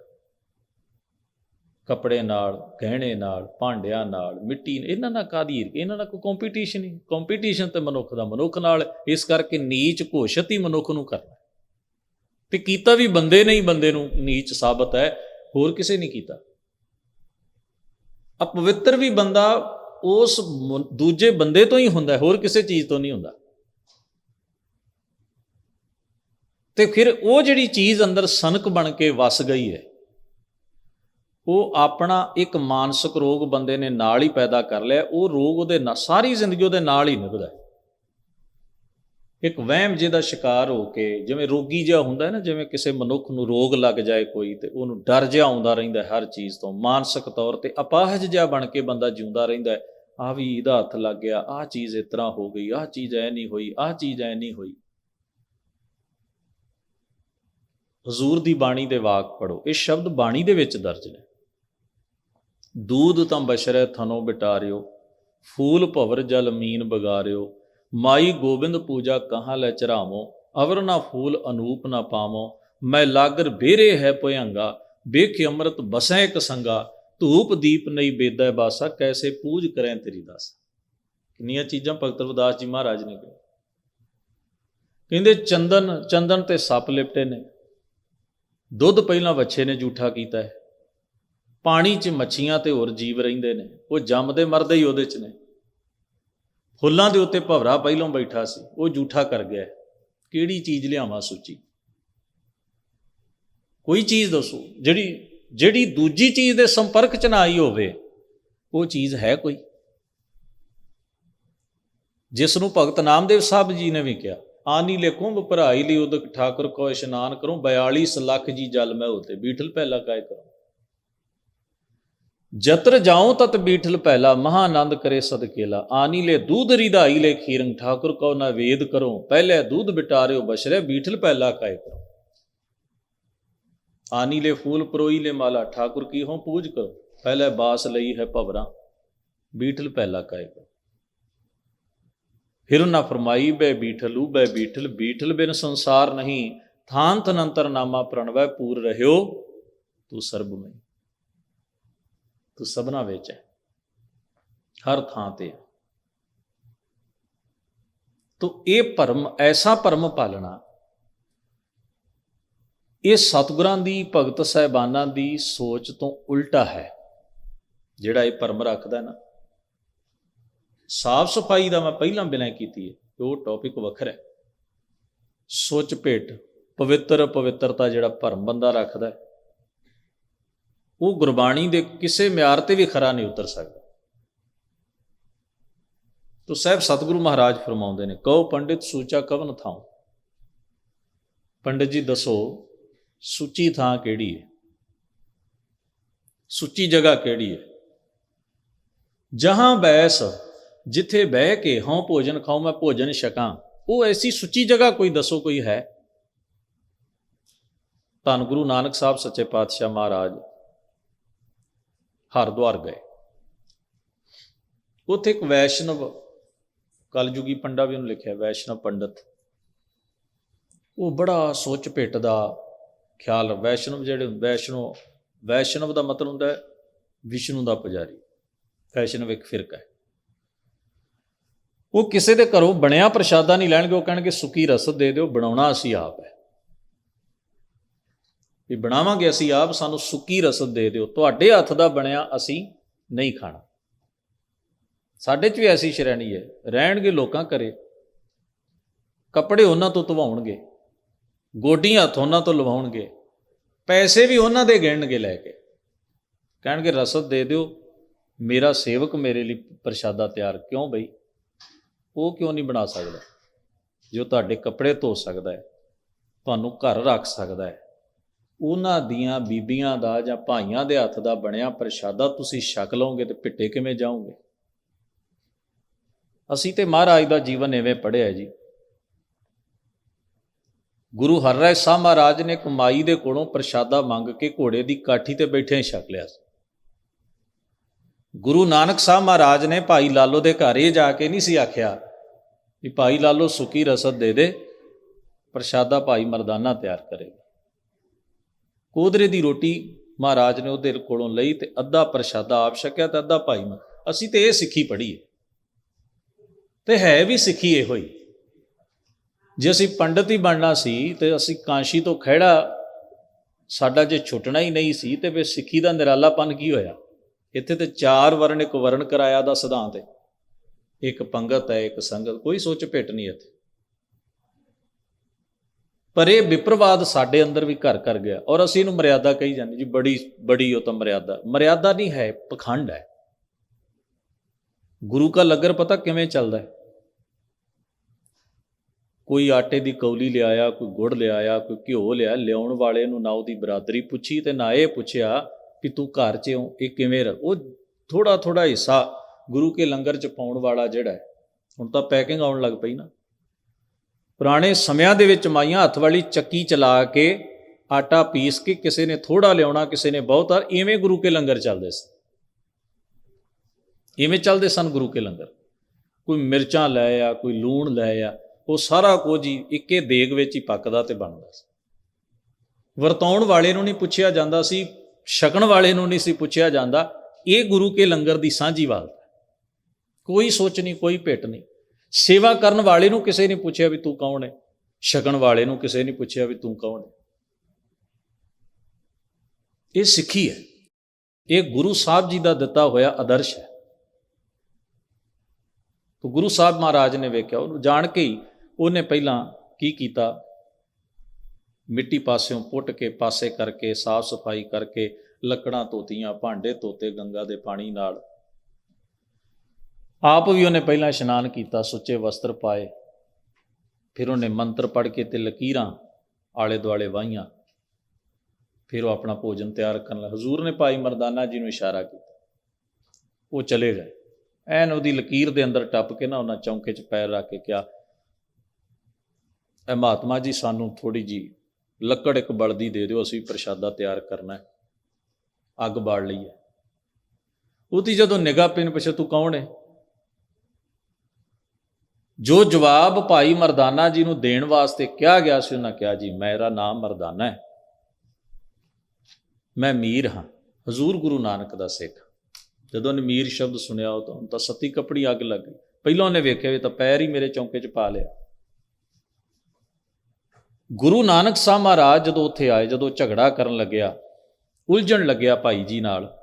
Speaker 1: ਕੱਪੜੇ ਨਾਲ, ਗਹਿਣੇ ਨਾਲ, ਭਾਂਡਿਆਂ ਨਾਲ, ਮਿੱਟੀ ਇਹਨਾਂ ਨਾਲ ਕਾਦੀ ਈਰਖਾ? ਇਹਨਾਂ ਨਾਲ ਕੋਈ ਕੰਪੀਟੀਸ਼ਨ ਹੀ ਕੰਪੀਟੀਸ਼ਨ ਤੇ ਮਨੁੱਖ ਦਾ ਮਨੁੱਖ ਨਾਲ, ਇਸ ਕਰਕੇ ਨੀਚ ਘੋਸ਼ਿਤ ਹੀ ਮਨੁੱਖ ਨੂੰ ਕਰਨਾ ਤੇ ਕੀਤਾ ਵੀ ਬੰਦੇ ਨੇ ਹੀ ਬੰਦੇ ਨੂੰ ਨੀਚ ਸਾਬਤ ਹੈ, ਹੋਰ ਕਿਸੇ ਨੇ ਕੀਤਾ? ਅਪਵਿੱਤਰ ਵੀ ਬੰਦਾ ਉਸ ਦੂਜੇ ਬੰਦੇ ਤੋਂ ਹੀ ਹੁੰਦਾ ਹੋਰ ਕਿਸੇ ਚੀਜ਼ ਤੋਂ ਨਹੀਂ ਹੁੰਦਾ। ਤੇ ਫਿਰ ਉਹ ਜਿਹੜੀ ਚੀਜ਼ ਅੰਦਰ ਸਨਕ ਬਣ ਕੇ ਵਸ ਗਈ ਹੈ, ਉਹ ਆਪਣਾ ਇੱਕ ਮਾਨਸਿਕ ਰੋਗ ਬੰਦੇ ਨੇ ਨਾਲ ਹੀ ਪੈਦਾ ਕਰ ਲਿਆ, ਉਹ ਰੋਗ ਉਹਦੇ ਨਾਲ ਸਾਰੀ ਜ਼ਿੰਦਗੀ ਉਹਦੇ ਨਾਲ ਹੀ ਨਿਭਦਾ ਇੱਕ ਵਹਿਮ ਜਿਹਦਾ ਸ਼ਿਕਾਰ ਹੋ ਕੇ, ਜਿਵੇਂ ਰੋਗੀ ਜਿਹਾ ਹੁੰਦਾ ਹੈ ਨਾ, ਜਿਵੇਂ ਕਿਸੇ ਮਨੁੱਖ ਨੂੰ ਰੋਗ ਲੱਗ ਜਾਏ ਕੋਈ ਤੇ ਉਹਨੂੰ ਡਰ ਜਿਹਾ ਆਉਂਦਾ ਰਹਿੰਦਾ ਹਰ ਚੀਜ਼ ਤੋਂ, ਮਾਨਸਿਕ ਤੌਰ ਤੇ ਅਪਾਹਜ ਜਿਹਾ ਬਣ ਕੇ ਬੰਦਾ ਜਿਉਂਦਾ ਰਹਿੰਦਾ ਹੈ। ਆ ਵੀ ਇਹਦਾ ਹੱਥ ਲੱਗ ਗਿਆ ਆ ਚੀਜ਼ ਇਸ ਤਰ੍ਹਾਂ ਹੋ ਗਈ ਆ ਚੀਜ਼ ਐ ਨਹੀਂ ਹੋਈ ਆ ਚੀਜ਼ ਐ ਨਹੀਂ ਹੋਈ। ਹਜ਼ੂਰ ਦੀ ਬਾਣੀ ਦੇ ਵਾਕ ਪੜੋ ਇਹ ਸ਼ਬਦ ਬਾਣੀ ਦੇ ਵਿੱਚ ਦਰਜ ਨੇ। ਦੂਧ ਤਾਂ ਬਸ਼ਰੈ ਥਨੋ ਬਿਟਾਰਿਓ, ਫੂਲ ਭਵਰ ਜਲ ਮੀਨ ਬਗਾਰਿਓ, ਮਾਈ ਗੋਬਿੰਦ ਪੂਜਾ ਕਹਾਂ ਲੈ ਚਰਾਵੋ ਅਵਰ ਨਾ ਫੂਲ ਅਨੂਪ ਨਾ ਪਾਵੋ, ਮੈਂ ਲਾਗਰ ਬੇਰੇ ਹੈ ਭਯੰਗਾ ਵੇਖ ਅੰਮ੍ਰਿਤ ਬਸੈ ਇੱਕ ਸੰਗਾ, ਧੂਪ ਦੀਪ ਨਹੀਂ ਬੇਦਾ ਬਾਸਾ, ਕੈਸੇ ਪੂਜ ਕਰੈ ਤੇਰੀ ਦਾਸ। ਕਿੰਨੀਆਂ ਚੀਜ਼ਾਂ ਭਗਤ ਰਵਿਦਾਸ ਜੀ ਮਹਾਰਾਜ ਨੇ ਕਹੀ। ਕਹਿੰਦੇ ਚੰਦਨ ਚੰਦਨ ਤੇ ਸੱਪ ਲਿਪਟੇ ਨੇ। ਦੁੱਧ ਪਹਿਲਾਂ ਵੱਛੇ ਨੇ ਝੂਠਾ ਕੀਤਾ ਹੈ। ਪਾਣੀ 'ਚ ਮੱਛੀਆਂ ਤੇ ਹੋਰ ਜੀਵ ਰਹਿੰਦੇ ਨੇ। ਉਹ ਜੰਮਦੇ ਮਰਦੇ ਹੀ ਉਹਦੇ 'ਚ ਨੇ। ਫੁੱਲਾਂ ਦੇ ਉੱਤੇ ਭਵਰਾ ਪਹਿਲਾਂ ਬੈਠਾ ਸੀ। ਉਹ ਝੂਠਾ ਕਰ ਗਿਆ ਕਿਹੜੀ ਚੀਜ਼ ਲਿਆਵਾਂ ਸੂਚੀ? ਕੋਈ ਚੀਜ਼ ਦੱਸੋ। ਜਿਹੜੀ ਜਿਹੜੀ ਦੂਜੀ ਚੀਜ਼ ਦੇ ਸੰਪਰਕ 'ਚ ਨਾ ਆਈ ਹੋਵੇ, ਉਹ ਚੀਜ਼ ਹੈ ਕੋਈ? ਜਿਸ ਨੂੰ ਭਗਤ ਨਾਮਦੇਵ ਸਾਹਿਬ ਜੀ ਨੇ ਵੀ ਕਿਹਾ ਆਨੀ ਲੈ ਕੁੰਭ ਭਰਾਈ ਲਈ ਉਦਕ ਠਾਕੁਰ ਕੋ ਇਸ਼ਨਾਨ ਕਰੂੰ 42 ਲੱਖ ਜੀ ਜਲ ਮੈਂ ਹੋਤੇ ਬੀਠਲ ਪਹਿਲਾ ਕਾਇ ਕਰੂੰ। ਜਤਰ ਜਾਉ ਤਤ ਬੀਠਲ ਪਹਿਲਾ, ਮਹਾਨੰਦ ਕਰੇ ਸਦਕੇਲਾ ਆਨੀ ਲੈ ਦੂਧ ਰਿਧਾਈ ਲੈ ਖੀਰੰ, ਠਾਕੁਰ ਕੋ ਨਾ ਵੇਦ ਕਰੋ। ਪਹਿਲੇ ਦੂਧ ਬਿਟਾਰਿਓ ਬਸ਼ਰੇ ਬੀਠਲ ਪਹਿਲਾ ਕਾਇ ਕਰੋ। ਆਨੀ ਲੈ ਫੂਲ ਪਰੋਈ ਲੈ ਮਾਲਾ, ਠਾਕੁਰ ਕੀ ਹੋ ਪੂਜ ਕਰੋ। ਪਹਿਲੇ ਬਾਸ ਲਈ ਹੈ ਭਵਰਾ, ਬੀਠਲ ਪਹਿਲਾ ਕਾਇ ਕਰੋ। ਫਿਰ ਨਾ ਫਰਮਾਈ ਬੈ ਬੀਠਲੂ ਬੈ ਬੀਠਲ ਬੀਠਲ ਬਿਨ ਸੰਸਾਰ ਨਹੀਂ। ਥਾਨ ਤਨੰਤਰ ਨਾਮਾ ਪ੍ਰਣਵੈ, ਪੂਰ ਰਹਿਓ ਤੂੰ ਸਰਬਮਈ। ਤੂੰ ਸਭਨਾ ਵਿੱਚ ਹੈ, ਹਰ ਥਾਂ ਤੇ ਹੈ। ਤੋ ਇਹ ਭਰਮ, ਐਸਾ ਭਰਮ ਪਾਲਣਾ, ਇਹ ਸਤਿਗੁਰਾਂ ਦੀ, ਭਗਤ ਸਹਿਬਾਨਾਂ ਦੀ ਸੋਚ ਤੋਂ ਉਲਟਾ ਹੈ, ਜਿਹੜਾ ਇਹ ਭਰਮ ਰੱਖਦਾ ਨਾ। ਸਾਫ਼ ਸਫ਼ਾਈ ਦਾ ਮੈਂ ਪਹਿਲਾਂ ਬਿਨਾਂ ਕੀਤੀ ਹੈ ਉਹ ਟੌਪਿਕ ਵੱਖਰਾ ਹੈ। ਸੋਚ ਭੇਟ, ਪਵਿੱਤਰ ਪਵਿੱਤਰਤਾ ਜਿਹੜਾ ਭਰਮ ਬੰਦਾ ਰੱਖਦਾ ਉਹ ਗੁਰਬਾਣੀ ਦੇ ਕਿਸੇ ਮਿਆਰ ਤੇ ਵੀ ਖਰਾ ਨਹੀਂ ਉਤਰ ਸਕਦਾ। ਤੋ ਸਾਹਿਬ ਸਤਿਗੁਰੂ ਮਹਾਰਾਜ ਫਰਮਾਉਂਦੇ ਨੇ, ਕਹੋ ਪੰਡਿਤ ਸੂਚਾ ਕਵਨ ਥਾਉ? ਪੰਡਿਤ ਜੀ ਦੱਸੋ, ਸੁੱਚੀ ਥਾਂ ਕਿਹੜੀ ਹੈ? ਸੁੱਚੀ ਜਗ੍ਹਾ ਕਿਹੜੀ ਹੈ? ਜਹਾਂ ਬੈਸ ਜਿੱਥੇ ਬਹਿ ਕੇ ਹਉ ਭੋਜਨ ਖਾਉ ਮੈਂ ਭੋਜਨ ਛਕਾਂ। ਉਹ ਐਸੀ ਸੁੱਚੀ ਜਗ੍ਹਾ ਕੋਈ ਦੱਸੋ ਕੋਈ ਹੈ? ਧੰਨ ਗੁਰੂ ਨਾਨਕ ਸਾਹਿਬ ਸੱਚੇ ਪਾਤਸ਼ਾਹ ਮਹਾਰਾਜ ਹਰਿਦੁਆਰ ਗਏ। ਉੱਥੇ ਇੱਕ ਵੈਸ਼ਨਵ ਕਲਯੁਗੀ ਪੰਡਾ ਵੀ ਉਹਨੂੰ ਲਿਖਿਆ, ਵੈਸ਼ਨਵ ਪੰਡਤ। ਉਹ ਬੜਾ ਸੋਚ ਭਿੱਟ ਦਾ ਖਿਆਲ, ਵੈਸ਼ਨਵ ਜਿਹੜੇ ਵੈਸ਼ਨੋ, ਵੈਸ਼ਨਵ ਦਾ ਮਤਲਬ ਹੁੰਦਾ ਹੈ ਵਿਸ਼ਨੂੰ ਦਾ ਪੁਜਾਰੀ। ਵੈਸ਼ਨਵ ਇੱਕ ਫਿਰਕਾ ਹੈ। ਉਹ ਕਿਸੇ ਦੇ ਘਰੋਂ ਬਣਿਆ ਪ੍ਰਸ਼ਾਦਾ ਨਹੀਂ ਲੈਣਗੇ, ਉਹ ਕਹਿਣਗੇ, ਸੁੱਕੀ ਰਸਦ ਦੇ ਦਿਓ, ਬਣਾਉਣਾ ਅਸੀਂ ਆਪ ਹੈ। ਵੀ ਬਣਾਵਾਂਗੇ ਅਸੀਂ ਆਪ, ਸਾਨੂੰ ਸੁੱਕੀ ਰਸਦ ਦੇ ਦਿਓ। ਤੁਹਾਡੇ ਹੱਥ ਦਾ ਬਣਿਆ ਅਸੀਂ ਨਹੀਂ ਖਾਣਾ। ਸਾਡੇ 'ਚ ਵੀ ਐਸੀ ਸ਼੍ਰੇਣੀ ਹੈ, ਰਹਿਣਗੇ ਲੋਕਾਂ ਘਰੇ, ਕੱਪੜੇ ਉਹਨਾਂ ਤੋਂ ਧਵਾਉਣਗੇ, ਗੋਡੀਆਂ ਹੱਥ ਉਹਨਾਂ ਤੋਂ ਲਵਾਉਣਗੇ, ਪੈਸੇ ਵੀ ਉਹਨਾਂ ਦੇ ਗਿਣਨਗੇ ਲੈ ਕੇ। ਕਹਿਣਗੇ, ਰਸਦ ਦੇ ਦਿਓ, ਮੇਰਾ ਸੇਵਕ ਮੇਰੇ ਲਈ ਪ੍ਰਸ਼ਾਦਾ ਤਿਆਰ ਕਿਉਂ ਬਈ? ਉਹ ਕਿਉਂ ਨਹੀਂ ਬਣਾ ਸਕਦਾ? ਜੋ ਤੁਹਾਡੇ ਕੱਪੜੇ ਧੋ ਸਕਦਾ ਹੈ, ਤੁਹਾਨੂੰ ਘਰ ਰੱਖ ਸਕਦਾ ਹੈ, ਉਹਨਾਂ ਦੀਆਂ ਬੀਬੀਆਂ ਦਾ ਜਾਂ ਭਾਈਆਂ ਦੇ ਹੱਥ ਦਾ ਬਣਿਆ ਪ੍ਰਸ਼ਾਦਾ ਤੁਸੀਂ ਛਕ ਲਓਗੇ ਤੇ ਪਿੱਟੇ ਕਿਵੇਂ ਜਾਓਗੇ? ਅਸੀਂ ਤੇ ਮਹਾਰਾਜ ਦਾ ਜੀਵਨ ਐਵੇਂ ਪੜਿਆ ਜੀ। ਗੁਰੂ ਹਰਿਰਾਏ ਸਾਹਿਬ ਮਹਾਰਾਜ ਨੇ ਕਮਾਈ ਦੇ ਕੋਲੋਂ ਪ੍ਰਸ਼ਾਦਾ ਮੰਗ ਕੇ ਘੋੜੇ ਦੀ ਕਾਠੀ ਤੇ ਬੈਠੇ ਛਕ ਲਿਆ ਸੀ। ਗੁਰੂ ਨਾਨਕ ਸਾਹਿਬ ਮਹਾਰਾਜ ਨੇ ਭਾਈ ਲਾਲੋ ਦੇ ਘਰ ਇਹ ਜਾ ਕੇ ਨਹੀਂ ਸੀ ਆਖਿਆ ਵੀ ਭਾਈ ਲਾਲੋ ਸੁੱਕੀ ਰਸਦ ਦੇ ਦੇ, ਪ੍ਰਸ਼ਾਦਾ ਭਾਈ ਮਰਦਾਨਾ ਤਿਆਰ ਕਰੇਗਾ ਕੋਦਰੇ ਦੀ ਰੋਟੀ ਮਹਾਰਾਜ ਨੇ ਉਹਦੇ ਕੋਲੋਂ ਲਈ ਤੇ ਅੱਧਾ ਪ੍ਰਸ਼ਾਦਾ ਆਪ ਛਕਿਆ ਤੇ ਅੱਧਾ ਭਾਈ ਮਰ ਅਸੀਂ ਤੇ ਇਹ ਸਿੱਖੀ ਪੜ੍ਹੀ ਹੈ। ਤੇ ਹੈ ਵੀ ਸਿੱਖੀ ਇਹੋ ਹੀ। ਜੇ ਅਸੀਂ ਪੰਡਤ ਹੀ ਬਣਨਾ ਸੀ ਤੇ ਅਸੀਂ ਕਾਂਸ਼ੀ ਤੋਂ ਖਹਿੜਾ ਸਾਡਾ ਜੇ ਛੁੱਟਣਾ ਹੀ ਨਹੀਂ ਸੀ ਤੇ ਫਿਰ ਸਿੱਖੀ ਦਾ ਨਿਰਾਲਾਪਨ ਕੀ ਹੋਇਆ? ਇੱਥੇ ਤੇ ਚਾਰ ਵਰਣ ਇੱਕ ਵਰਣ ਕਰਾਇਆ ਦਾ ਸਿਧਾਂਤ ਹੈ। ਇੱਕ ਪੰਗਤ ਹੈ, ਇੱਕ ਸੰਗਤ, ਕੋਈ ਸੋਚ ਭੇਟ ਨਹੀਂ ਇੱਥੇ। ਪਰ ਇਹ ਵਿਪਰਵਾਦ ਸਾਡੇ ਅੰਦਰ ਵੀ ਘਰ ਕਰ ਗਿਆ ਔਰ ਅਸੀਂ ਇਹਨੂੰ ਮਰਿਆਦਾ ਕਹੀ ਜਾਂਦੇ। ਜੀ, ਬੜੀ ਬੜੀ ਉਹ ਤਾਂ ਮਰਿਆਦਾ। ਮਰਿਆਦਾ ਨਹੀਂ ਹੈ, ਪਖੰਡ ਹੈ। ਗੁਰੂ ਕਾ ਲੰਗਰ ਪਤਾ ਕਿਵੇਂ ਚੱਲਦਾ ਹੈ? ਕੋਈ ਆਟੇ ਦੀ ਕੌਲੀ ਲਿਆਇਆ, ਕੋਈ ਗੁੜ ਲਿਆਇਆ, ਕੋਈ ਘਿਓ ਲਿਆ ਲਿਆਉਣ ਵਾਲੇ ਨੂੰ ਨਾ ਉਹਦੀ ਬਰਾਦਰੀ ਪੁੱਛੀ ਤੇ ਨਾ ਇਹ ਪੁੱਛਿਆ ਕਿ ਤੂੰ ਘਰ 'ਚ ਹੋ ਇਹ ਕਿਵੇਂ ਰ? ਉਹ ਥੋੜਾ ਥੋੜਾ ਹਿੱਸਾ ਗੁਰੂ ਕੇ ਲੰਗਰ 'ਚ ਪਾਉਣ ਵਾਲਾ ਜਿਹੜਾ ਹੈ, ਹੁਣ ਤਾਂ ਪੈਕਿੰਗ ਆਉਣ ਲੱਗ ਪਈ ਨਾ। ਪੁਰਾਣੇ ਸਮਿਆਂ ਦੇ ਵਿੱਚ ਮਾਈਆਂ ਹੱਥ ਵਾਲੀ ਚੱਕੀ ਚਲਾ ਕੇ ਆਟਾ ਪੀਸ ਕੇ ਕਿਸੇ ਨੇ ਥੋੜਾ ਲਿਆਉਣਾ, ਕਿਸੇ ਨੇ ਬਹੁਤਾ ਇਵੇਂ ਗੁਰੂ ਕੇ ਲੰਗਰ ਚੱਲਦੇ ਸਨ। ਇਵੇਂ ਚੱਲਦੇ ਸਨ ਗੁਰੂ ਕੇ ਲੰਗਰ। ਕੋਈ ਮਿਰਚਾਂ ਲੈ ਆ, ਕੋਈ ਲੂਣ ਲੈ ਆ, ਉਹ ਸਾਰਾ ਕੁਝ ਹੀ ਇੱਕੇ ਦੇਗ ਵਿੱਚ ਹੀ ਪੱਕਦਾ ਤੇ ਬਣਦਾ ਸੀ। ਵਰਤਾਉਣ ਵਾਲੇ ਨੂੰ ਨਹੀਂ ਪੁੱਛਿਆ ਜਾਂਦਾ ਸੀ ਛਕਣ ਵਾਲੇ ਨੂੰ ਨਹੀਂ ਸੀ ਪੁੱਛਿਆ ਜਾਂਦਾ, ਇਹ ਗੁਰੂ ਕੇ ਲੰਗਰ ਦੀ ਸਾਂਝੀ ਵਾਲਤਾ ਕੋਈ ਸੋਚ ਨਹੀਂ, ਕੋਈ ਭੇਟ ਨਹੀਂ। ਸੇਵਾ ਕਰਨ ਵਾਲੇ ਨੂੰ ਕਿਸੇ ਨੇ ਪੁੱਛਿਆ ਵੀ ਤੂੰ ਕੌਣ ਹੈ? ਛਕਣ ਵਾਲੇ ਨੂੰ ਕਿਸੇ ਨੇ ਪੁੱਛਿਆ ਵੀ ਤੂੰ ਕੌਣ ਹੈ? ਇਹ ਸਿੱਖੀ ਹੈ। ਇਹ ਗੁਰੂ ਸਾਹਿਬ ਜੀ ਦਾ ਦਿੱਤਾ ਹੋਇਆ ਆਦਰਸ਼ ਹੈ। ਤੋ ਗੁਰੂ ਸਾਹਿਬ ਮਹਾਰਾਜ ਨੇ ਵੇਖਿਆ, ਉਹਨੂੰ ਜਾਣ ਕੇ ਹੀ ਉਹਨੇ ਪਹਿਲਾਂ ਕੀ ਕੀਤਾ? ਮਿੱਟੀ ਪਾਸਿਓਂ ਪੁੱਟ ਕੇ ਪਾਸੇ ਕਰਕੇ, ਸਾਫ਼ ਸਫ਼ਾਈ ਕਰਕੇ ਲੱਕੜਾਂ ਧੋਤੀਆਂ, ਭਾਂਡੇ ਧੋਤੇ ਗੰਗਾ ਦੇ ਪਾਣੀ ਨਾਲ। ਆਪ ਵੀ ਉਹਨੇ ਪਹਿਲਾਂ ਇਸ਼ਨਾਨ ਕੀਤਾ, ਸੁੱਚੇ ਵਸਤਰ ਪਾਏ। ਫਿਰ ਉਹਨੇ ਮੰਤਰ ਪੜ੍ਹ ਕੇ ਤੇ ਲਕੀਰਾਂ ਆਲੇ ਦੁਆਲੇ ਵਾਹੀਆਂ। ਫਿਰ ਉਹ ਆਪਣਾ ਭੋਜਨ ਤਿਆਰ ਕਰਨ ਲੱਗਾ। ਹਜ਼ੂਰ ਨੇ ਭਾਈ ਮਰਦਾਨਾ ਜੀ ਨੂੰ ਇਸ਼ਾਰਾ ਕੀਤਾ। ਉਹ ਚਲੇ ਗਏ। ਐਨ ਉਹਦੀ ਲਕੀਰ ਦੇ ਅੰਦਰ ਟੱਪ ਕੇ ਨਾ ਉਹਨਾਂ ਚੌਂਕੇ 'ਚ ਪੈਰ ਰੱਖ ਕੇ ਕਿਹਾ, ਐ ਮਹਾਤਮਾ ਜੀ, ਸਾਨੂੰ ਥੋੜੀ ਜੀ ਲੱਕੜ ਇੱਕ ਬਲਦੀ ਦੇ ਦਿਓ, ਅਸੀਂ ਪ੍ਰਸ਼ਾਦਾ ਤਿਆਰ ਕਰਨਾ ਹੈ। ਅੱਗ ਬਾਲ ਲਈ ਹੈ। ਉਹਦੀ ਜਦੋਂ ਨਿਗਾਹ ਪੈਣ ਪਿਛੇ ਤੂੰ ਕੌਣ ਹੈ? ਜੋ ਜਵਾਬ ਭਾਈ ਮਰਦਾਨਾ ਜੀ ਨੂੰ ਦੇਣ ਵਾਸਤੇ ਕਿਹਾ ਗਿਆ ਸੀ, ਉਹਨਾਂ ਕਿਹਾ, ਜੀ, ਮੇਰਾ ਨਾਮ ਮਰਦਾਨਾ ਹੈ। ਮੈਂ ਮੀਰ ਹਾਂ। ਹਜ਼ੂਰ ਗੁਰੂ ਨਾਨਕ ਦਾ ਸਿੱਖ। ਜਦੋਂ ਉਹਨੇ ਮੀਰ ਸ਼ਬਦ ਸੁਣਿਆ, ਉਹ ਤਾਂ ਤਾਂ ਸੱਤੀ ਕਪੜੀ ਅੱਗ ਲੱਗ ਗਈ। ਪਹਿਲਾਂ ਉਹਨੇ ਵੇਖਿਆ ਵੀ ਤਾਂ ਪੈਰ ਹੀ ਮੇਰੇ ਚੌਂਕੇ 'ਚ ਪਾ ਲਿਆ। ਗੁਰੂ ਨਾਨਕ ਸਾਹਿਬ ਮਹਾਰਾਜ ਜਦੋਂ ਉੱਥੇ ਆਏ, ਜਦੋਂ ਝਗੜਾ ਕਰਨ ਲੱਗਿਆ, ਉਲਝਣ ਲੱਗਿਆ ਭਾਈ ਜੀ ਨਾਲ,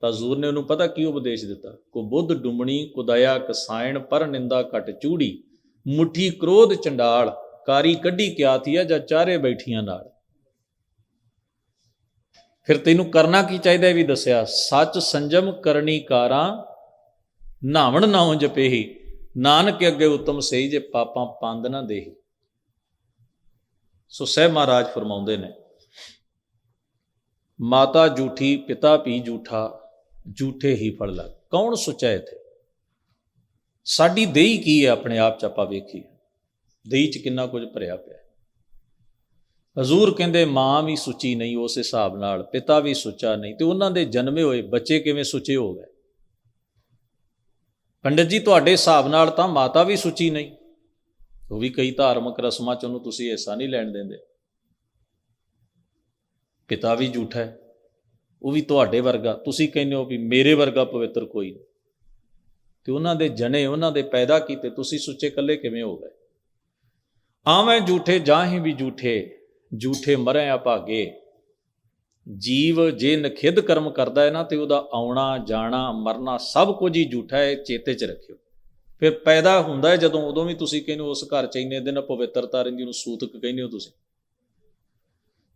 Speaker 1: ਤਾਂ ਜ਼ੂਰ ਨੇ ਉਹਨੂੰ ਪਤਾ ਕੀ ਉਪਦੇਸ਼ ਦਿੱਤਾ? ਕੋ ਬੁੱਧ ਡੁੰਮਣੀ ਕੁਦਇਆ ਕਸਾਇਣ, ਪਰ ਨਿੰਦਾ ਘਟ ਚੂੜੀ, ਮੁਠੀ ਕ੍ਰੋਧ ਚੰਡਾਲ, ਕਾਰੀ ਕੱਢੀ ਕਿਆ ਥੀਆ ਜਾਂ ਚਾਰੇ ਬੈਠੀਆਂ ਨਾਲ? ਫਿਰ ਤੈਨੂੰ ਕਰਨਾ ਕੀ ਚਾਹੀਦਾ ਇਹ ਵੀ ਦੱਸਿਆ, ਸੱਚ ਸੰਜਮ ਕਰਨੀ ਕਾਰਾਂ, ਨਾਵਣ ਨਾਉ ਜਪੇਹੀ ਨਾਨਕ ਅੱਗੇ ਉਤਮ ਸਹੀ ਜੇ ਪਾਪਾਂ ਪੰਦ ਨਾ ਦੇਹੀ। ਸੋ ਸਹਿ ਮਹਾਰਾਜ ਫਰਮਾਉਂਦੇ ਨੇ, ਮਾਤਾ ਝੂਠੀ ਪਿਤਾ ਵੀ ਝੂਠਾ ਝੂਠੇ ਹੀ ਫਲ ਲੱਗ। ਕੌਣ ਸੁੱਚਾ ਇੱਥੇ? ਸਾਡੀ ਦੇਹੀ ਕੀ ਹੈ ਆਪਣੇ ਆਪ ਚ ਆਪਾਂ ਵੇਖੀਏ। ਦੇਹੀ ਚ ਕਿੰਨਾ ਕੁਝ ਭਰਿਆ ਪਿਆ। ਹਜ਼ੂਰ ਕਹਿੰਦੇ, ਮਾਂ ਵੀ ਸੁੱਚੀ ਨਹੀਂ ਉਸ ਹਿਸਾਬ ਨਾਲ, ਪਿਤਾ ਵੀ ਸੁੱਚਾ ਨਹੀਂ, ਤੇ ਉਹਨਾਂ ਦੇ ਜਨਮੇ ਹੋਏ ਬੱਚੇ ਕਿਵੇਂ ਸੁੱਚੇ ਹੋ ਗਏ? ਪੰਡਿਤ ਜੀ, ਤੁਹਾਡੇ ਹਿਸਾਬ ਨਾਲ ਤਾਂ ਮਾਤਾ ਵੀ ਸੁੱਚੀ ਨਹੀਂ। ਉਹ ਵੀ ਕਈ ਧਾਰਮਿਕ ਰਸਮਾਂ ਚ ਉਹਨੂੰ ਤੁਸੀਂ ਹਿੱਸਾ ਨਹੀਂ ਲੈਣ ਦਿੰਦੇ। ਪਿਤਾ ਵੀ ਝੂਠਾ ਹੈ। ਉਹ ਵੀ ਤੁਹਾਡੇ ਵਰਗਾ। ਤੁਸੀਂ ਕਹਿੰਦੇ ਹੋ ਵੀ ਮੇਰੇ ਵਰਗਾ ਪਵਿੱਤਰ ਕੋਈ ਨਹੀਂ। ਤੇ ਉਹਨਾਂ ਦੇ ਜਣੇ ਉਹਨਾਂ ਦੇ ਪੈਦਾ ਕੀਤੇ, ਤੁਸੀਂ ਸੁੱਚੇ ਕੱਲੇ ਕਿਵੇਂ ਹੋ ਗਏ? ਆਵੇਂ ਝੂਠੇ ਜਾਹੀਂ ਵੀ ਝੂਠੇ ਝੂਠੇ ਮਰੇ ਭਾਗੇ। ਜੀਵ ਜੇ ਨਖਿੱਧ ਕਰਮ ਕਰਦਾ ਹੈ ਨਾ, ਤੇ ਉਹਦਾ ਆਉਣਾ, ਜਾਣਾ, ਮਰਨਾ ਸਭ ਕੁਝ ਹੀ ਝੂਠਾ ਹੈ ਚੇਤੇ 'ਚ ਰੱਖਿਓ। ਫਿਰ ਪੈਦਾ ਹੁੰਦਾ ਹੈ ਜਦੋਂ ਉਦੋਂ ਵੀ ਤੁਸੀਂ ਕਹਿੰਦੇ ਹੋ ਉਸ ਘਰ 'ਚ ਇੰਨੇ ਦਿਨ ਪਵਿੱਤਰਤਾ ਰਹਿੰਦੀ, ਉਹਨੂੰ ਸੂਤਕ ਕਹਿੰਦੇ ਹੋ ਤੁਸੀਂ।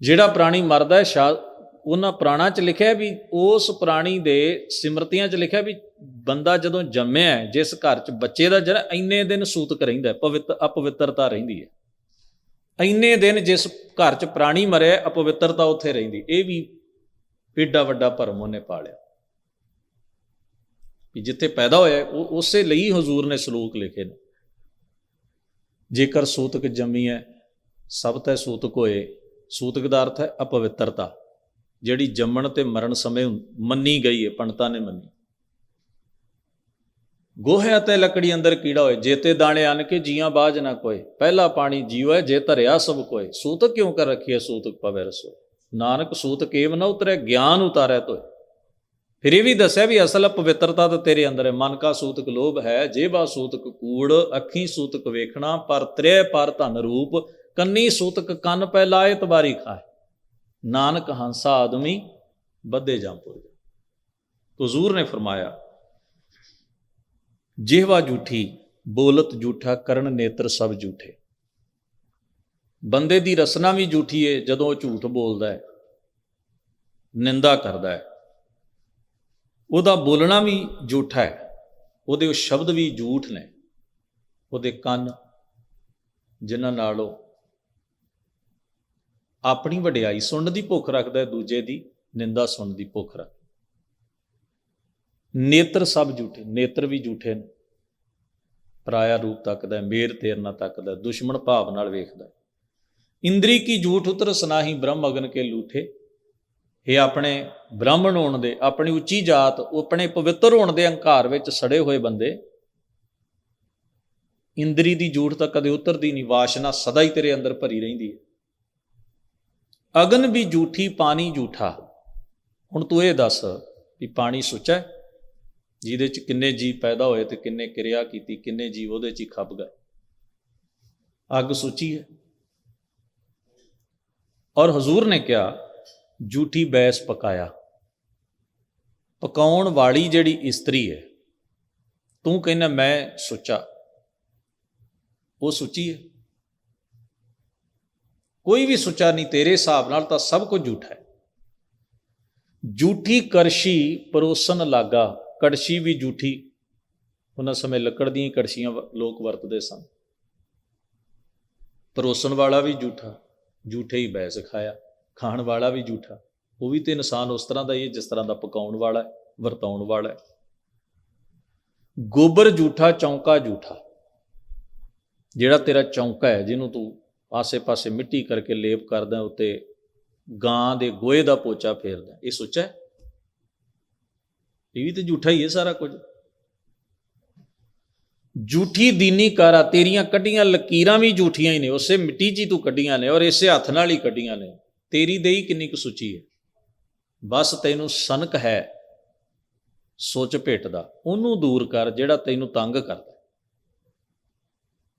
Speaker 1: ਜਿਹੜਾ ਪ੍ਰਾਣੀ ਮਰਦਾ ਹੈ, ਸ਼ਾ ਉਹਨਾਂ ਪ੍ਰਾਣਾ 'ਚ ਲਿਖਿਆ ਵੀ ਉਸ ਪ੍ਰਾਣੀ ਦੇ ਸਿਮਰਤੀਆਂ 'ਚ ਲਿਖਿਆ ਵੀ ਬੰਦਾ ਜਦੋਂ ਜੰਮਿਆ ਜਿਸ ਘਰ 'ਚ ਬੱਚੇ ਦਾ ਜਿਹੜਾ ਇੰਨੇ ਦਿਨ ਸੂਤਕ ਰਹਿੰਦਾ ਪਵਿੱਤਰ ਅਪਵਿੱਤਰਤਾ ਰਹਿੰਦੀ ਹੈ। ਇੰਨੇ ਦਿਨ ਜਿਸ ਘਰ 'ਚ ਪ੍ਰਾਣੀ ਮਰਿਆ ਅਪਵਿੱਤਰਤਾ ਉੱਥੇ ਰਹਿੰਦੀ। ਇਹ ਵੀ ਏਡਾ ਵੱਡਾ ਭਰਮ ਉਹਨੇ ਪਾਲਿਆ। ਵੀ ਜਿੱਥੇ ਪੈਦਾ ਹੋਇਆ ਉਹ ਉਸੇ ਲਈ ਹਜ਼ੂਰ ਨੇ ਸਲੂਕ ਲਿਖੇ ਨੇ। ਜੇਕਰ ਸੂਤਕ ਜੰਮੀ ਹੈ, ਸਭ ਤੈ ਸੂਤਕ ਹੋਏ ਸੂਤਕ ਦਾ ਅਰਥ ਹੈ ਅਪਵਿੱਤਰਤਾ, ਜਿਹੜੀ ਜੰਮਣ ਤੇ ਮਰਨ ਸਮੇਂ ਮੰਨੀ ਗਈ ਹੈ, ਪੰਡਤਾਂ ਨੇ ਮੰਨੀ। ਗੋਹਿਆ ਅਤੇ ਲੱਕੜੀ ਅੰਦਰ ਕੀੜਾ ਹੋਏ ਜੇਤੇ ਦਾਣੇ ਆਨ ਕੇ ਜੀਆਂ ਬਾਜ ਨਾ ਕੋਏ, ਪਹਿਲਾ ਪਾਣੀ ਜੀਵ ਹੈ ਜੇ ਧਰਿਆ ਸਭ ਕੋਏ। ਸੂਤਕ ਕਿਉਂ ਕਰ ਰੱਖੀ ਹੈ, ਸੂਤਕ ਪਵੇ ਰਸੋ ਨਾਨਕ ਸੂਤਕ ਏਵ ਨਾ ਉਤਰੇ, ਗਿਆਨ ਉਤਾਰੈ ਤੋਏ। ਫਿਰ ਇਹ ਵੀ ਦੱਸਿਆ ਵੀ ਅਸਲ ਪਵਿੱਤਰਤਾ ਤਾਂ ਤੇਰੇ ਅੰਦਰ ਹੈ। ਮਨ ਕਾ ਸੂਤਕ ਲੋਭ ਹੈ, ਜੇਬਾ ਸੂਤਕ ਕੂੜ, ਅੱਖੀ ਸੂਤਕ ਵੇਖਣਾ, ਪਰ ਤ੍ਰੇ ਪਰ ਧਨ ਰੂਪ, ਕੰਨੀ ਸੂਤਕ ਕੰਨ ਪੈ ਲਾਏ ਤਬਾਰੀ ਖਾਏ। ਨਾਨਕ ਹੰਸਾ ਆਦਮੀ, ਬੱਧੇ ਜਾਂਪੁਰ ਹਜ਼ੂਰ ਨੇ ਫਰਮਾਇਆ ਜਿਹਵਾ ਝੂਠੀ, ਬੋਲਤ ਝੂਠਾ, ਕਰਨ ਨੇਤਰ ਸਭ ਝੂਠੇ। ਬੰਦੇ ਦੀ ਰਸਨਾ ਵੀ ਝੂਠੀ ਏ, ਜਦੋਂ ਉਹ ਝੂਠ ਬੋਲਦਾ ਹੈ, ਨਿੰਦਾ ਕਰਦਾ ਹੈ। ਉਹਦਾ ਬੋਲਣਾ ਵੀ ਝੂਠਾ ਹੈ। ਉਹਦੇ ਉਹ ਸ਼ਬਦ ਵੀ ਝੂਠ ਨੇ। ਉਹਦੇ ਕੰਨ ਜਿਨ੍ਹਾਂ ਨਾਲ ਉਹ ਆਪਣੀ ਵਡਿਆਈ ਸੁਣਨ ਦੀ ਭੁੱਖ ਰੱਖਦਾ ਹੈ ਦੂਜੇ ਦੀ ਨਿੰਦਾ ਸੁਣਨ ਦੀ ਭੁੱਖ ਰੱਖ ਨੇਤਰ ਸਭ ਝੂਠੇ ਨੇਤਰ ਵੀ ਝੂਠੇ ਨੇ। ਪਰਾਇਆ ਰੂਪ ਤੱਕਦਾ ਹੈ, ਮੇਰ ਤੇਰਨਾ ਤੱਕਦਾ ਦੁਸ਼ਮਣ ਭਾਵ ਨਾਲ ਵੇਖਦਾ ਇੰਦਰੀ ਕੀ ਝੂਠ ਉਤਰ ਸਨਾਹੀ ਬ੍ਰਹਮ ਅਗਨ ਕੇ ਲੂਠੇ। ਇਹ ਆਪਣੇ ਬ੍ਰਾਹਮਣ ਹੋਣ ਦੇ, ਆਪਣੀ ਉੱਚੀ ਜਾਤ, ਆਪਣੇ ਪਵਿੱਤਰ ਹੋਣ ਦੇ ਹੰਕਾਰ ਵਿੱਚ ਸੜੇ ਹੋਏ ਬੰਦੇ, ਇੰਦਰੀ ਦੀ ਜੂਠ ਤਾਂ ਕਦੇ ਉਤਰਦੀ ਨਹੀਂ, ਵਾਸ਼ਨਾ ਸਦਾ ਹੀ ਤੇਰੇ ਅੰਦਰ ਭਰੀ ਰਹਿੰਦੀ ਹੈ। ਅਗਨ ਵੀ ਜੂਠੀ, ਪਾਣੀ ਜੂਠਾ। ਹੁਣ ਤੂੰ ਇਹ ਦੱਸ ਵੀ ਪਾਣੀ ਸੁੱਚਾ ਹੈ? ਜਿਹਦੇ ਚ ਕਿੰਨੇ ਜੀਵ ਪੈਦਾ ਹੋਏ ਤੇ ਕਿੰਨੇ ਕਿਰਿਆ ਕੀਤੀ, ਕਿੰਨੇ ਜੀਵ ਉਹਦੇ ਚ ਹੀ ਖੱਪ ਗਏ। ਅੱਗ ਸੁੱਚੀ ਹੈ। ਔਰ ਹਜ਼ੂਰ ਨੇ ਕਿਹਾ ਝੂਠੀ ਬੈਸ ਪਕਾਇਆ। ਪਕਾਉਣ ਵਾਲੀ ਜਿਹੜੀ ਇਸਤਰੀ ਹੈ, ਤੂੰ ਕਹਿੰਦਾ, ਮੈਂ ਸੁੱਚਾ। ਉਹ ਸੁੱਚੀ ਹੈ। ਕੋਈ ਵੀ ਸੁੱਚਾ ਨਹੀਂ, ਤੇਰੇ ਹਿਸਾਬ ਨਾਲ ਤਾਂ ਸਭ ਕੁਝ ਝੂਠਾ ਹੈ। ਝੂਠੀ ਕਰਸ਼ੀ ਪਰੋਸਨ ਲਾਗਾ, ਕੜਛੀ ਵੀ ਝੂਠੀ। ਉਹਨਾਂ ਸਮੇਂ ਲੱਕੜ ਦੀਆਂ ਹੀ ਕੜਛੀਆਂ ਲੋਕ ਵਰਤਦੇ ਸਨ। ਪਰੋਸਣ ਵਾਲਾ ਵੀ ਝੂਠਾ, ਝੂਠੇ ਹੀ ਬੈਸ ਖਾਇਆ। ਖਾਣ ਵਾਲਾ ਵੀ ਝੂਠਾ। ਉਹ ਵੀ ਤੇ ਇਨਸਾਨ ਉਸ ਤਰ੍ਹਾਂ ਦਾ ਹੀ ਹੈ, ਜਿਸ ਤਰ੍ਹਾਂ ਦਾ ਪਕਾਉਣ ਵਾਲਾ ਹੈ, ਵਰਤਾਉਣ ਵਾਲਾ ਹੈ। ਗੋਬਰ ਝੂਠਾ, ਚੌਂਕਾ ਝੂਠਾ। ਜਿਹੜਾ ਤੇਰਾ ਚੌਂਕਾ ਹੈ, ਜਿਹਨੂੰ ਤੂੰ ਆਸੇ-ਪਾਸੇ ਮਿੱਟੀ ਕਰਕੇ ਲੇਪ ਕਰਦਾ ਉੱਤੇ ਗਾਂ ਦੇ ਗੋਹੇ ਦਾ ਪੋਚਾ ਫੇਰਦਾ ਇਹ ਸੋਚਿਆ ਹੈ? ਇਹ ਵੀ ਤੇ ਝੂਠਾ ਹੀ ਹੈ ਸਾਰਾ ਕੁਝ। ਝੂਠੀ ਦੀਨੀ ਕਾਰਾ ਤੇਰੀਆਂ ਕੱਢੀਆਂ, ਲਕੀਰਾਂ ਵੀ ਝੂਠੀਆਂ ਹੀ ਨੇ। ਉਸੇ ਮਿੱਟੀ 'ਚ ਹੀ ਤੂੰ ਕੱਢੀਆਂ ਨੇ ਔਰ ਇਸੇ ਹੱਥ ਨਾਲ ਹੀ ਕੱਢੀਆਂ ਨੇ। ਤੇਰੀ ਦੇਈ ਕਿੰਨੀ ਕੁ ਸੁੱਚੀ ਹੈ? ਬਸ ਤੈਨੂੰ ਸਨਕ ਹੈ ਸੋਚ ਭੇਟ ਦਾ। ਉਹਨੂੰ ਦੂਰ ਕਰ ਜਿਹੜਾ ਤੈਨੂੰ ਤੰਗ ਕਰਦਾ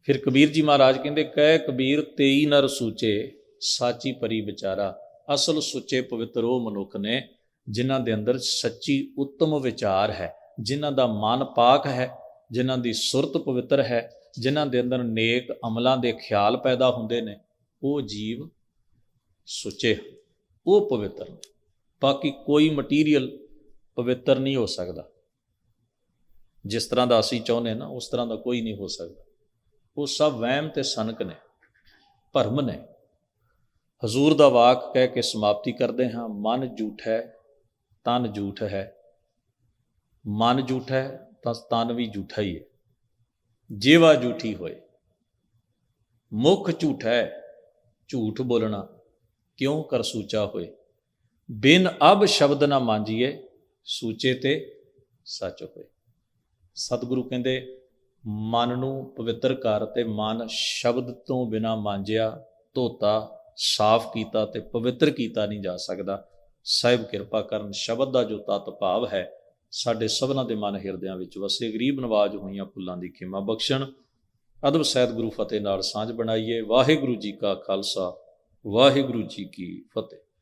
Speaker 1: ਫਿਰ ਕਬੀਰ ਜੀ ਮਹਾਰਾਜ ਕਹਿੰਦੇ, ਕਹਿ ਕਬੀਰ, ਤੇਈ ਨਰ ਸੂਚੇ, ਸਾਚੀ ਪਰੀ ਵਿਚਾਰਾ, ਅਸਲ ਸੁੱਚੇ ਪਵਿੱਤਰ ਉਹ ਮਨੁੱਖ ਨੇ ਜਿਨ੍ਹਾਂ ਦੇ ਅੰਦਰ ਸੱਚੀ ਉੱਤਮ ਵਿਚਾਰ ਹੈ, ਜਿਨ੍ਹਾਂ ਦਾ ਮਨ ਪਾਕ ਹੈ, ਜਿਨ੍ਹਾਂ ਦੀ ਸੁਰਤ ਪਵਿੱਤਰ ਹੈ, ਜਿਨ੍ਹਾਂ ਦੇ ਅੰਦਰ ਨੇਕ ਅਮਲਾਂ ਦੇ ਖਿਆਲ ਪੈਦਾ ਹੁੰਦੇ ਨੇ, ਉਹ ਜੀਵ ਸੁੱਚੇ, ਉਹ ਪਵਿੱਤਰ। ਬਾਕੀ ਕੋਈ ਮਟੀਰੀਅਲ ਪਵਿੱਤਰ ਨਹੀਂ ਹੋ ਸਕਦਾ। ਜਿਸ ਤਰ੍ਹਾਂ ਦਾ ਅਸੀਂ ਚਾਹੁੰਦੇ ਨਾ, ਉਸ ਤਰ੍ਹਾਂ ਦਾ ਕੋਈ ਨਹੀਂ ਹੋ ਸਕਦਾ। ਉਹ ਸਭ ਵਹਿਮ ਤੇ ਸਨਕ ਨੇ, ਭਰਮ ਨੇ। ਹਜ਼ੂਰ ਦਾ ਵਾਕ ਕਹਿ ਕੇ ਸਮਾਪਤੀ ਕਰਦੇ ਹਾਂ। ਮਨ ਝੂਠ ਹੈ, ਤਨ ਝੂਠ ਹੈ। ਮਨ ਝੂਠ ਹੈ, ਤਾਂ ਤਨ ਵੀ ਝੂਠਾ ਹੀ ਹੈ। ਜੀਵਾ ਝੂਠੀ ਹੋਏ। ਮੁਖ ਝੂਠ ਹੈ, ਝੂਠ ਬੋਲਣਾ। ਕਿਉਂ ਕਰ ਸੂਚਾ ਹੋਏ? ਬਿਨ ਅਬ ਸ਼ਬਦ ਨਾ ਮਾਂਜੀਏ, ਸੂਚੇ ਤੇ ਸੱਚ ਹੋਏ। ਸਤਿਗੁਰੂ ਕਹਿੰਦੇ, ਮਨ ਨੂੰ ਪਵਿੱਤਰ ਕਰ ਤੇ ਮਨ ਸ਼ਬਦ ਤੋਂ ਬਿਨਾ ਮਾਂਜਿਆ, ਧੋਤਾ, ਸਾਫ਼ ਕੀਤਾ ਤੇ ਪਵਿੱਤਰ ਕੀਤਾ ਨਹੀਂ ਜਾ ਸਕਦਾ। ਸਾਹਿਬ, ਕਿਰਪਾ ਕਰਨ, ਸ਼ਬਦ ਦਾ ਜੋ ਤਤ ਭਾਵ ਹੈ, ਸਾਡੇ ਸਭਨਾਂ ਦੇ ਮਨ ਹਿਰਦਿਆਂ ਵਿੱਚ ਵਸੇ ਗਰੀਬ ਨਵਾਜ ਹੋਈਆਂ ਫੁੱਲਾਂ ਦੀ ਖਿਮਾ ਬਖਸ਼ਣ। ਅਦਬ ਸਹਿਤ ਗੁਰੂ ਫਤਿਹ ਨਾਲ ਸਾਂਝ ਬਣਾਈਏ। ਵਾਹਿਗੁਰੂ ਜੀ ਕਾ ਖਾਲਸਾ। ਵਾਹਿਗੁਰੂ ਜੀ ਕੀ ਫਤਿਹ।